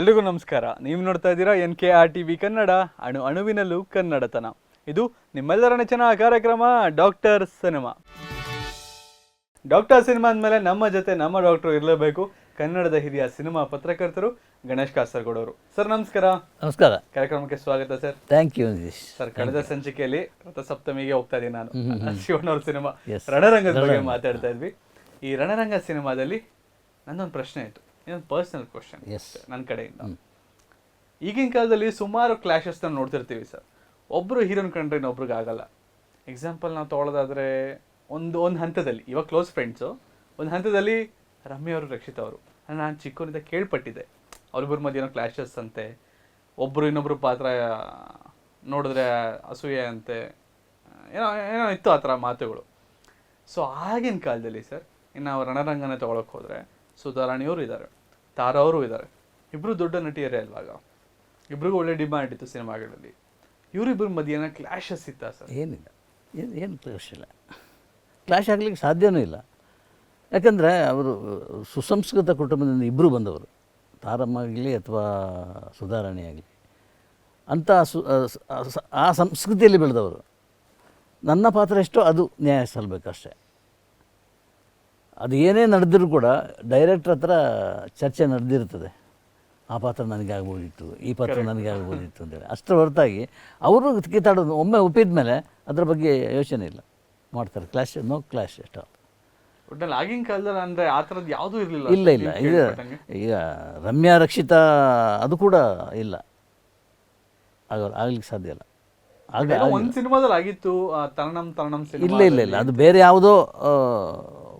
ಎಲ್ರಿಗೂ ನಮಸ್ಕಾರ. ನೀವು ನೋಡ್ತಾ ಇದ್ದೀರಾ N K R T V Kannada ಅಣು ಅಣುವಿನಲ್ಲೂ ಕನ್ನಡತನ. ಇದು ನಿಮ್ಮೆಲ್ಲರ ನೆಚ್ಚಿನ ಕಾರ್ಯಕ್ರಮ ಡಾಕ್ಟರ್ ಸಿನಿಮಾ. ಡಾಕ್ಟರ್ ಸಿನಿಮಾ ಅಂದಮೇಲೆ ನಮ್ಮ ಜೊತೆ ನಮ್ಮ ಡಾಕ್ಟರ್ ಇರಲೇಬೇಕು. ಕನ್ನಡದ ಹಿರಿಯ ಸಿನಿಮಾ ಪತ್ರಕರ್ತರು ಗಣೇಶ್ ಕಾಸರಗೋಡವರು. ಸರ್ ನಮಸ್ಕಾರ. ನಮಸ್ಕಾರ. ಕಾರ್ಯಕ್ರಮಕ್ಕೆ ಸ್ವಾಗತ ಸರ್. ಥ್ಯಾಂಕ್ ಯು ಸರ್ ಕಳೆದ ಸಂಚಿಕೆಯಲ್ಲಿ ರಥಸಪ್ತಮಿಗೆ ಹೋಗ್ತಾ ಇದ್ದೀನಿ ನಾನು. ಶಿವಣ್ಣವ್ರ ಸಿನಿಮಾ. ರಣರಂಗದ ಬಗ್ಗೆ ಮಾತಾಡ್ತಾ ಇದ್ವಿ. ಈ ರಣರಂಗ ಸಿನಿಮಾದಲ್ಲಿ ನನ್ನೊಂದು ಪ್ರಶ್ನೆ ಇತ್ತು. ಇದೊಂದು ಪರ್ಸನಲ್ ಕ್ವಶನ್ ಎಸ್ ನನ್ನ ಕಡೆಯಿಂದ. ಈಗಿನ ಕಾಲದಲ್ಲಿ ಸುಮಾರು ಕ್ಲಾಶಸ್ ನೋಡ್ತಿರ್ತೀವಿ ಸರ್. ಒಬ್ಬರು ಹೀರೋನ್ ಕಂಡ್ರೆ ಇನ್ನೊಬ್ರಿಗೆ ಆಗಲ್ಲ. ಎಕ್ಸಾಂಪಲ್ ನಾವು ತೊಗೊಳೋದಾದ್ರೆ ಒಂದು ಒಂದು ಹಂತದಲ್ಲಿ ಇವಾಗ ಕ್ಲೋಸ್ ಫ್ರೆಂಡ್ಸು ಒಂದು ಹಂತದಲ್ಲಿ ರಮ್ಯ ಅವರು ರಕ್ಷಿತ್ ಅವರು. ನಾನು ಚಿಕ್ಕವರಿಂದ ಕೇಳ್ಪಟ್ಟಿದ್ದೆ. ಅವ್ರಿಬ್ಬರ ಮಧ್ಯೆ ಏನೋ ಕ್ಲಾಶಸ್ ಅಂತೆ. ಒಬ್ಬರು ಇನ್ನೊಬ್ಬರು ಪಾತ್ರ ನೋಡಿದ್ರೆ ಅಸೂಯೆ ಅಂತೆ. ಏನೋ ಏನೋ ಇತ್ತು ಆ ಥರ ಮಾತುಗಳು. ಸೊ ಆಗಿನ ಕಾಲದಲ್ಲಿ ಸರ್ ಇನ್ನು ನಾವು ರಣರಂಗನ ತೊಗೊಳಕ್ಕೆ ಹೋದರೆ ಸುಧಾರಾಣಿಯವರು ಇದ್ದಾರೆ. ತಾರಾ ಅವರು ಇದ್ದಾರೆ. ಇಬ್ಬರು ದೊಡ್ಡ ನಟಿಯರೇ ಅಲ್ವಾಗ. ಇಬ್ರಿಗೂ ಒಳ್ಳೆ ಡಿಮ್ಯಾಂಡ್ ಇತ್ತು ಸಿನಿಮಾಗಳಲ್ಲಿ. ಇವರಿಬ್ಬರ ಮಧ್ಯೆ ಏನೋ ಕ್ಲಾಶಸ್ ಇತ್ತ ಸರ್? ಏನಿಲ್ಲ. ಏನು ಏನು ಕ್ಲಾಶ್ ಇಲ್ಲ. ಕ್ಲಾಶ್ ಆಗಲಿಕ್ಕೆ ಸಾಧ್ಯವೂ ಇಲ್ಲ. ಯಾಕಂದರೆ ಅವರು ಸುಸಂಸ್ಕೃತ ಕುಟುಂಬದಿಂದ ಇಬ್ಬರು ಬಂದವರು. ತಾರಮ್ಮ ಆಗಲಿ ಅಥವಾ ಸುಧಾರಣೆ ಆಗಲಿ. ಅಂಥ ಸು, ಆ ಆ ಸಂಸ್ಕೃತಿಯಲ್ಲಿ ಬೆಳೆದವರು. ನನ್ನ ಪಾತ್ರ ಎಷ್ಟೋ ಅದು ನ್ಯಾಯ ಸಲ್ಲಬೇಕಷ್ಟೇ ಅದು ಏನೇ ನಡೆದರೂ ಕೂಡ ಡೈರೆಕ್ಟ್ರ್ ಹತ್ರ ಚರ್ಚೆ ನಡೆದಿರ್ತದೆ. ಆ ಪಾತ್ರ ನನಗೆ ಆಗ್ಬೋದಿತ್ತು ಈ ಪಾತ್ರ ನನಗೆ ಆಗ್ಬೋದಿತ್ತು ಅಂತೇಳಿ. ಅಷ್ಟು ಹೊರತಾಗಿ ಅವರು ಕಿತ್ತಾಡೋದು ಒಮ್ಮೆ ಒಪ್ಪಿದ ಮೇಲೆ ಅದ್ರ ಬಗ್ಗೆ ಯೋಚನೆ ಇಲ್ಲ. ಮಾಡ್ತಾರೆ ಕ್ಲಾಶ್ ನೋ ಕ್ಲಾಶ್ ಎಷ್ಟು ಒಟ್ಟಲ್ಲಿ ಆಗಿನ ಕಾಲದಲ್ಲಿ ಅಂದ್ರೆ ಆ ಥರದ್ದು ಯಾವುದೂ ಇರಲಿಲ್ಲ ಇಲ್ಲ ಇಲ್ಲ. ಈಗ ಈಗ ರಮ್ಯಾ ರಕ್ಷಿತಾ ಅದು ಕೂಡ ಇಲ್ಲ. ಆಗ ಆಗ್ಲಿಕ್ಕೆ ಸಾಧ್ಯ ಇಲ್ಲ. ಆಗ ಒಂದು ಸಿನಿಮಾದಲ್ಲಿ ಆಗಿತ್ತು ತರಣಂ ತರಣಂ ಇಲ್ಲ ಇಲ್ಲ ಇಲ್ಲ. ಅದು ಬೇರೆ ಯಾವುದೋ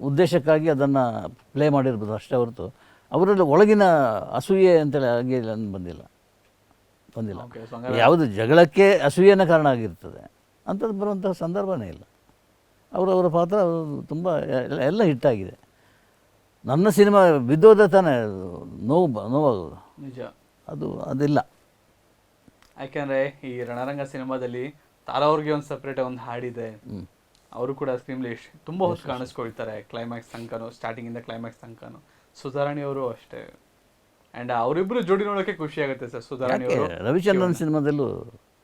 ಉದ್ದೇಶಕ್ಕಾಗಿ ಅದನ್ನು ಪ್ಲೇ ಮಾಡಿರ್ಬೋದು ಅಷ್ಟೇ ಹೊರತು. ಅವರಲ್ಲಿ ಒಳಗಿನ ಅಸೂಯೆ ಅಂತೇಳಿ ಹಾಗೆ ಇಲ್ಲ ಬಂದಿಲ್ಲ. ಬಂದಿಲ್ಲ. ಯಾವುದು ಜಗಳಕ್ಕೆ ಅಸೂಯೆನ ಕಾರಣ ಆಗಿರ್ತದೆ. ಅಂಥದ್ದು ಬರುವಂಥ ಸಂದರ್ಭನೇ ಇಲ್ಲ. ಅವರವರ ಪಾತ್ರ ತುಂಬ ಎಲ್ಲ ಎಲ್ಲ ಹಿಟ್ಟಾಗಿದೆ ನನ್ನ ಸಿನಿಮಾ ಬಿದ್ದೋದ ತಾನೇ ನೋವು ಬ- ನೋವಾಗೋದು. ನಿಜ. ಅದು ಅದಿಲ್ಲ. ಯಾಕೆಂದರೆ ಈ ರಣರಂಗ ಸಿನಿಮಾದಲ್ಲಿ ತಾರಾ ಅವ್ರಿಗೆ ಒಂದು ಸಪ್ರೇಟ್ ಒಂದು ಹಾಡಿದೆ. ಅವರು ಕೂಡ ಸ್ಕ್ರೀನ್ಲಿ ತುಂಬ ಹೊತ್ತು ಕಾಣಿಸ್ಕೊಳ್ತಾರೆ ಕ್ಲೈಮ್ಯಾಕ್ಸ್ ತನಕನೂ ಸ್ಟಾರ್ಟಿಂಗ್ ಇಂದ ಕ್ಲೈಮ್ಯಾಕ್ಸ್ ತನಕನೂ. ಸುಧಾರಾಣಿ ಅವರು ಅಷ್ಟೇ. ಅಂಡ್ ಅವರಿಬ್ಬರು ಜೋಡಿ ನೋಡೋಕೆ ಖುಷಿ ಆಗುತ್ತೆ ಸರ್ ಸುಧಾರಾಣಿ ಅವರು. ರವಿಚಂದ್ರನ್ ಸಿನಿಮಾದಲ್ಲೂ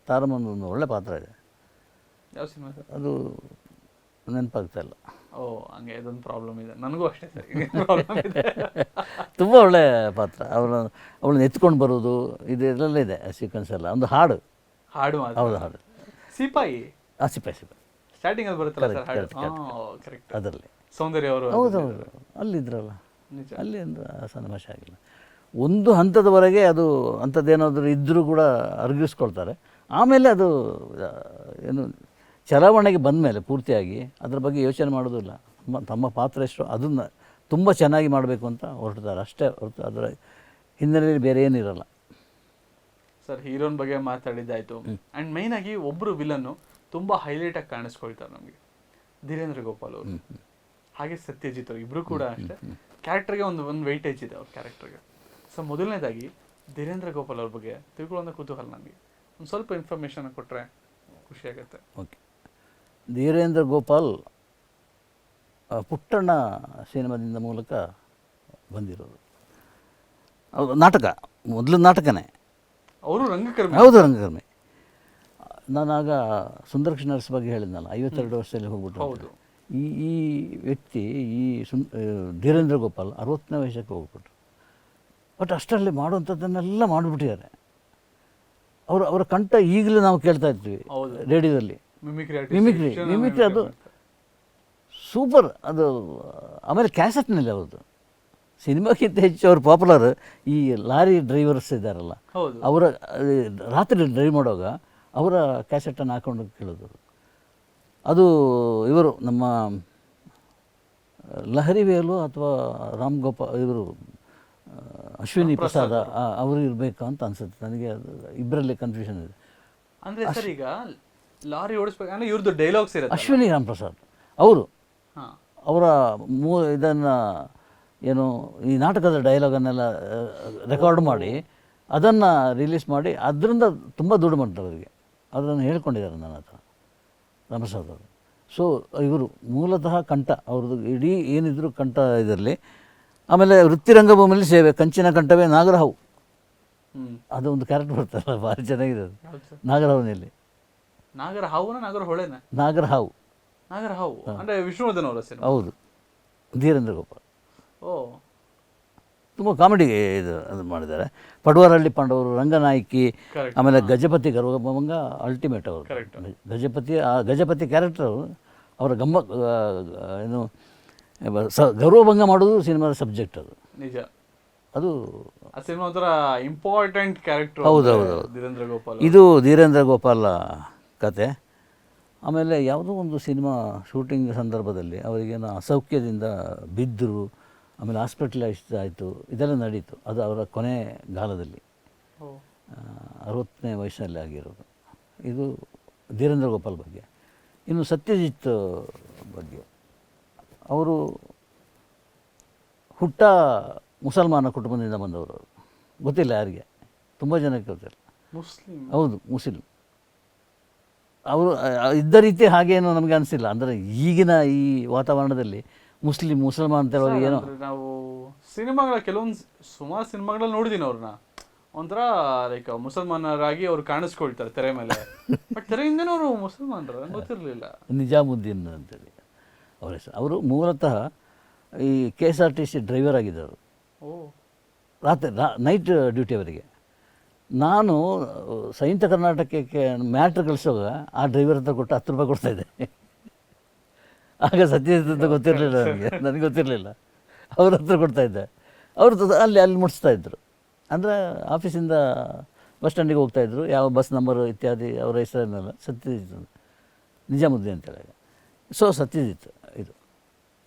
ತಾರಮ್ಮನ ಒಂದು ಒಳ್ಳೆ ಪಾತ್ರ ಇದೆ. ಯಾವ ಸಿನಿಮಾ ಸರ್? ಅದು ನೆನಪಾಗ್ತಾ ಇಲ್ಲ. ಓ ಹಂಗೆ ಇದೊಂದು ಪ್ರಾಬ್ಲಮ್ ಇದೆ. ನನಗೂ ಅಷ್ಟೇ ಸರ್ ಪ್ರಾಬ್ಲಮ್ ಇದೆ. ತುಂಬ ಒಳ್ಳೆ ಪಾತ್ರ. ಅವಳ ಅವಳನ್ನ ಎತ್ಕೊಂಡು ಬರೋದು ಇದು ಇದರಲ್ಲೇ ಇದೆ ಸೀಕ್ವೆನ್ಸ್ ಎಲ್ಲ. ಒಂದು ಹಾಡು. ಹಾಡು ಹೌದು ಹಾಡು. ಸಿಪಾಯಿ. ಆ ಸಿಪಾಯಿ ಸಿಪಾಯಿ. ಸ್ಟಾರ್ಟಿಂಗ್ ಅಲ್ಲಿ ಬರುತ್ತಲ್ಲ ಸರ್ ಹಾಡು ಕರೆಕ್ಟ್ ಅದರಲ್ಲಿ. ಸೌಂದರ್ಯ ಅವರು ಹೌದು ಅಲ್ಲಿದ್ರಲ್ಲ ನಿಜ. ಅಲ್ಲಿ ಒಂದು ಸನ್ನಿವೇಶ ಆಗಿಲ್ಲ. ಒಂದು ಹಂತದವರೆಗೆ ಅದು ಅಂಥದ್ದೇನಾದರೂ ಇದ್ದರೂ ಕೂಡ ಅರ್ಗಿಸ್ಕೊಳ್ತಾರೆ. ಆಮೇಲೆ ಅದು ಏನು ಚಲಾವಣೆಗೆ ಬಂದ ಮೇಲೆ ಪೂರ್ತಿಯಾಗಿ ಅದ್ರ ಬಗ್ಗೆ ಯೋಚನೆ ಮಾಡೋದಿಲ್ಲ. ತಮ್ಮ ತಮ್ಮ ಪಾತ್ರ ಎಷ್ಟು ಅದನ್ನು ತುಂಬ ಚೆನ್ನಾಗಿ ಮಾಡಬೇಕು ಅಂತ ಹೊರಡ್ತಾರೆ ಅಷ್ಟೇ ಹೊರತು ಅದರ ಹಿನ್ನೆಲೆಯಲ್ಲಿ ಬೇರೆ ಏನಿರಲ್ಲ. ಸರ್ ಹೀರೋನ್ ಬಗ್ಗೆ ಮಾತಾಡಿದ್ದಾಯ್ತು. ಅಂಡ್ ಮೈನ್ ಆಗಿ ಒಬ್ರು ವಿಲನ್ನು ತುಂಬಾ ಹೈಲೈಟ್ ಆಗಿ ಕಾಣಿಸ್ಕೊಳ್ತಾರೆ ನಮಗೆ. ಧೀರೇಂದ್ರ ಗೋಪಾಲ್ ಅವರು. ಹಾಗೆ ಸತ್ಯಜಿತ್ ಅವರು ಇಬ್ರು ಕೂಡ ಅಷ್ಟೇ. ಕ್ಯಾರೆಕ್ಟರ್ಗೆ ಒಂದು ಒಂದು ವೆಯ್ಟೇಜ್ ಇದೆ ಅವ್ರ ಕ್ಯಾರೆಕ್ಟರ್ಗೆ ಸೊ ಮೊದಲನೇದಾಗಿ ಧೀರೇಂದ್ರ ಗೋಪಾಲ್ ಅವ್ರ ಬಗ್ಗೆ ತಿಳ್ಕೊಳ್ಳೋ ಕುತೂಹಲ ನನಗೆ ಒಂದು ಸ್ವಲ್ಪ ಇನ್ಫಾರ್ಮೇಷನ್ ಕೊಟ್ಟರೆ ಖುಷಿ ಆಗುತ್ತೆ. ಓಕೆ ಧೀರೇಂದ್ರ ಗೋಪಾಲ್ ಪುಟ್ಟಣ್ಣ ಸಿನಿಮಾದಿಂದ ಮೂಲಕ ಬಂದಿರೋದು. ಅವರು ನಾಟಕ ಮೊದಲು ನಾಟಕನೇ. ಅವರು ರಂಗಕರ್ಮಿ. ಹೌದು ರಂಗಕರ್ಮಿ. ನಾನಾಗ ಸುಂದರ ನರ್ಸ್ ಬಗ್ಗೆ ಹೇಳಿದ್ನಲ್ಲ ಐವತ್ತೆರಡು ವರ್ಷದಲ್ಲಿ ಹೋಗ್ಬಿಟ್ಟು ಹೌದು. ಈ ಈ ವ್ಯಕ್ತಿ ಈ ಸುನ್ ಧೀರೇಂದ್ರ ಗೋಪಾಲ್ ಅರವತ್ತನೇ ವಯಸ್ಸಕ್ಕೆ ಹೋಗ್ಬಿಟ್ರು. ಬಟ್ ಅಷ್ಟರಲ್ಲಿ ಮಾಡುವಂಥದ್ದನ್ನೆಲ್ಲ ಮಾಡಿಬಿಟ್ಟಿದ್ದಾರೆ. ಅವರು ಅವರ ಕಂಠ ಈಗಲೂ ನಾವು ಕೇಳ್ತಾ ಇದ್ವಿ. ರೇಡಿಯೋದಲ್ಲಿ. ಮಿಮಿಕ್ರಿ ಮಿಮಿಕ್ರಿ ಅದು ಸೂಪರ್ ಅದು ಆಮೇಲೆ ಕ್ಯಾಸೆಟ್ನಲ್ಲಿ ಅವ್ರದ್ದು. ಸಿನಿಮಾಕ್ಕಿಂತ ಹೆಚ್ಚು ಅವ್ರು ಪಾಪ್ಯುಲರ್ ಈ ಲಾರಿ ಡ್ರೈವರ್ಸ್ ಇದ್ದಾರಲ್ಲ ಅವರ ರಾತ್ರಿ ಡ್ರೈವ್ ಮಾಡುವಾಗ ಅವರ ಕ್ಯಾಸೆಟನ್ನು ಹಾಕೊಂಡು ಕೇಳೋದು ಅದು ಇವರು ನಮ್ಮ ಲಹರಿ ವೇಲು ಅಥವಾ ರಾಮ್ ಗೋಪಾಲ್ ಇವರು ಅಶ್ವಿನಿ ಪ್ರಸಾದ ಅವರು. ಇರಬೇಕು ಅಂತ ಅನ್ಸುತ್ತೆ. ನನಗೆ ಅದು ಇಬ್ಬರಲ್ಲಿ ಕನ್ಫ್ಯೂಷನ್ ಇದೆ. ಅಂದರೆ ಸರ್ ಈಗ ಲಾರಿ ಓಡಿಸ್ಬೇಕು ಅಂದ್ರೆ ಇವ್ರದ್ದು ಡೈಲಾಗ್ಸ್ ಇರುತ್ತೆ ಅಶ್ವಿನಿ ರಾಮ್ ಪ್ರಸಾದ್ ಅವರು ಅವರ ಮೂ ಇದನ್ನು ಏನು ಈ ನಾಟಕದ ಡೈಲಾಗನ್ನೆಲ್ಲ ರೆಕಾರ್ಡ್ ಮಾಡಿ ಅದನ್ನು ರಿಲೀಸ್ ಮಾಡಿ ಅದರಿಂದ ತುಂಬ ದುಡ್ಡು ಮಾಡ್ತಾರೆ ಅವರಿಗೆ. ಅದನ್ನು ಹೇಳ್ಕೊಂಡಿದ್ದಾರೆ ನನ್ನ ಹತ್ರ ಅವರು ಸೊ ಇವರು ಮೂಲತಃ ಕಂಠ ಅವ್ರದ್ದು ಇಡೀ ಏನಿದ್ರು ಕಂಠ ಇದರಲ್ಲಿ ಆಮೇಲೆ ವೃತ್ತಿ ರಂಗಭೂಮಿಯಲ್ಲಿ ಸೇವೆ ಕಂಚಿನ ಕಂಠವೇ ನಾಗರಹಾವು. ಅದು ಒಂದು ಕ್ಯಾರೆಕ್ಟರ್ ಬರ್ತಾರಲ್ಲ ಭಾರಿ ಚೆನ್ನಾಗಿದೆ ಅದು. ನಾಗರಹಾವಿನಲ್ಲಿ ಸರ್. ನಾಗರಹಾವನಲ್ಲಿ. ನಾಗರ ಹಾವುನ ನಾಗರ ಹೊಳೆನ ನಾಗರಹಾವು. ನಾಗರ ಹಾವು ಅಂದ್ರೆ ವಿಷ್ಣುವರ್ಧನ್ ಅವರ ಸಿನಿಮಾ. ಹೌದು. ಧೀರೇಂದ್ರ ಗೋಪಾಲ್. ಓ. ತುಂಬ ಕಾಮಿಡಿ ಇದು ಅದು ಮಾಡಿದ್ದಾರೆ. ಪಡುವರಹಳ್ಳಿ ಪಾಂಡವರು ರಂಗನಾಯಕಿ ಆಮೇಲೆ ಗಜಪತಿ ಗರ್ವಭಂಗ ಅಲ್ಟಿಮೇಟ್ ಅವರು. ಗಜಪತಿ ಆ ಗಜಪತಿ ಕ್ಯಾರೆಕ್ಟರ್ ಅವರ ಗಮ್ಮ ಏನು ಸ ಗೌರವಭಂಗ ಮಾಡೋದು ಸಿನಿಮಾದ ಸಬ್ಜೆಕ್ಟ್ ಅದು. ನಿಜ. ಅದು ಆ ಸಿನಿಮಾ ಒಂಥರ ಇಂಪಾರ್ಟೆಂಟ್ ಕ್ಯಾರೆಕ್ಟರ್ ಹೌದು, ಹೌದು, ಹೌದು. ಧೀರೇಂದ್ರ ಗೋಪಾಲ್ ಇದು ಧೀರೇಂದ್ರ ಗೋಪಾಲ ಕತೆ. ಆಮೇಲೆ ಯಾವುದೋ ಒಂದು ಸಿನಿಮಾ ಶೂಟಿಂಗ್ ಸಂದರ್ಭದಲ್ಲಿ ಅವರಿಗೇನು ಅಸೌಖ್ಯದಿಂದ ಬಿದ್ದರು ಆಮೇಲೆ ಹಾಸ್ಪಿಟಲೈಸ್ ಆಯಿತು. ಇದೆಲ್ಲ ನಡೀತು. ಅದು ಅವರ ಕೊನೆ ಕಾಲದಲ್ಲಿ. ಅರವತ್ತನೇ ವಯಸ್ಸಲ್ಲಿ ಆಗಿರೋದು. ಇದು ಧೀರೇಂದ್ರ ಗೋಪಾಲ್ ಬಗ್ಗೆ. ಇನ್ನು ಸತ್ಯಜಿತ್ ಬಗ್ಗೆ. ಅವರು ಹುಟ್ಟ ಮುಸಲ್ಮಾನ ಕುಟುಂಬದಿಂದ ಬಂದವರು. ಅವರು ಗೊತ್ತಿಲ್ಲ ಯಾರಿಗೆ. ತುಂಬ ಜನಕ್ಕೆ ಗೊತ್ತಿಲ್ಲ ಮುಸ್ಲಿಂ. ಹೌದು ಮುಸ್ಲಿಂ. ಅವರು ಇದ್ದ ರೀತಿ ಹಾಗೇನು ನಮಗೆ ಅನಿಸಿಲ್ಲ. ಅಂದರೆ ಈಗಿನ ಈ ವಾತಾವರಣದಲ್ಲಿ ಮುಸ್ಲಿಂ ಮುಸಲ್ಮಾನ್ ಅಂತ ಹೇಳೋದು ಏನೋ ನಾವು ಸಿನಿಮಾಗಳ ಕೆಲವೊಂದು ಸುಮಾರು ಸಿನಿಮಾಗಳಲ್ಲಿ ನೋಡಿದೀನಿ ಅವ್ರನ್ನ ಒಂಥರ ಲೈಕ್ ಮುಸಲ್ಮಾನರಾಗಿ ಅವ್ರು ಕಾಣಿಸ್ಕೊಳ್ತಾರೆ ತೆರೆ ಮೇಲೆ. ಬಟ್ ತೆರೆಯಿಂದನೂ ಅವರು ಮುಸಲ್ಮಾನರು ಗೊತ್ತಿರಲಿಲ್ಲ. ನಿಜಾಮುದ್ದೀನ್ ಅಂತೇಳಿ. ಅವರ ಹೆಸರು ಅವರು ಮೂಲತಃ ಈ K S R T C driver ಆಗಿದ್ದವರು. ಓ. ರಾತ್ರಿ ನೈಟ್ ಡ್ಯೂಟಿ ಅವರಿಗೆ. ನಾನು ಸಂಯುಕ್ತ ಕರ್ನಾಟಕಕ್ಕೆ ಮ್ಯಾಟ್ರ್ ಕಳಿಸುವಾಗ ಆ ಡ್ರೈವರ್ ಹತ್ರ ಕೊಟ್ಟು ಹತ್ತು ರೂಪಾಯಿ ಕೊಡ್ತಾಯಿದ್ದೆ ಆಗ ಸತ್ಯಜಿತ್ ಅಂತ ಗೊತ್ತಿರಲಿಲ್ಲ ನನಗೆ. ನನಗೆ ಗೊತ್ತಿರಲಿಲ್ಲ. ಅವ್ರ ಹತ್ರ ಕೊಡ್ತಾಯಿದ್ದೆ ಅವರು ಅಲ್ಲಿ ಅಲ್ಲಿ ಮುಟ್ಸ್ತಾ ಇದ್ರು. ಅಂದರೆ ಆಫೀಸಿಂದ ಬಸ್ ಸ್ಟ್ಯಾಂಡಿಗೆ ಹೋಗ್ತಾಯಿದ್ರು ಯಾವ ಬಸ್ ನಂಬರು ಇತ್ಯಾದಿ ಅವರ ಹೆಸರನ್ನೆಲ್ಲ. ಸತ್ಯಜಿತ್ ಅಂತ. ನಿಜಾಮುದ್ದೀನ್ ಅಂತೇಳಿ ಸೊ ಸತ್ಯಜಿತ್ ಇದು.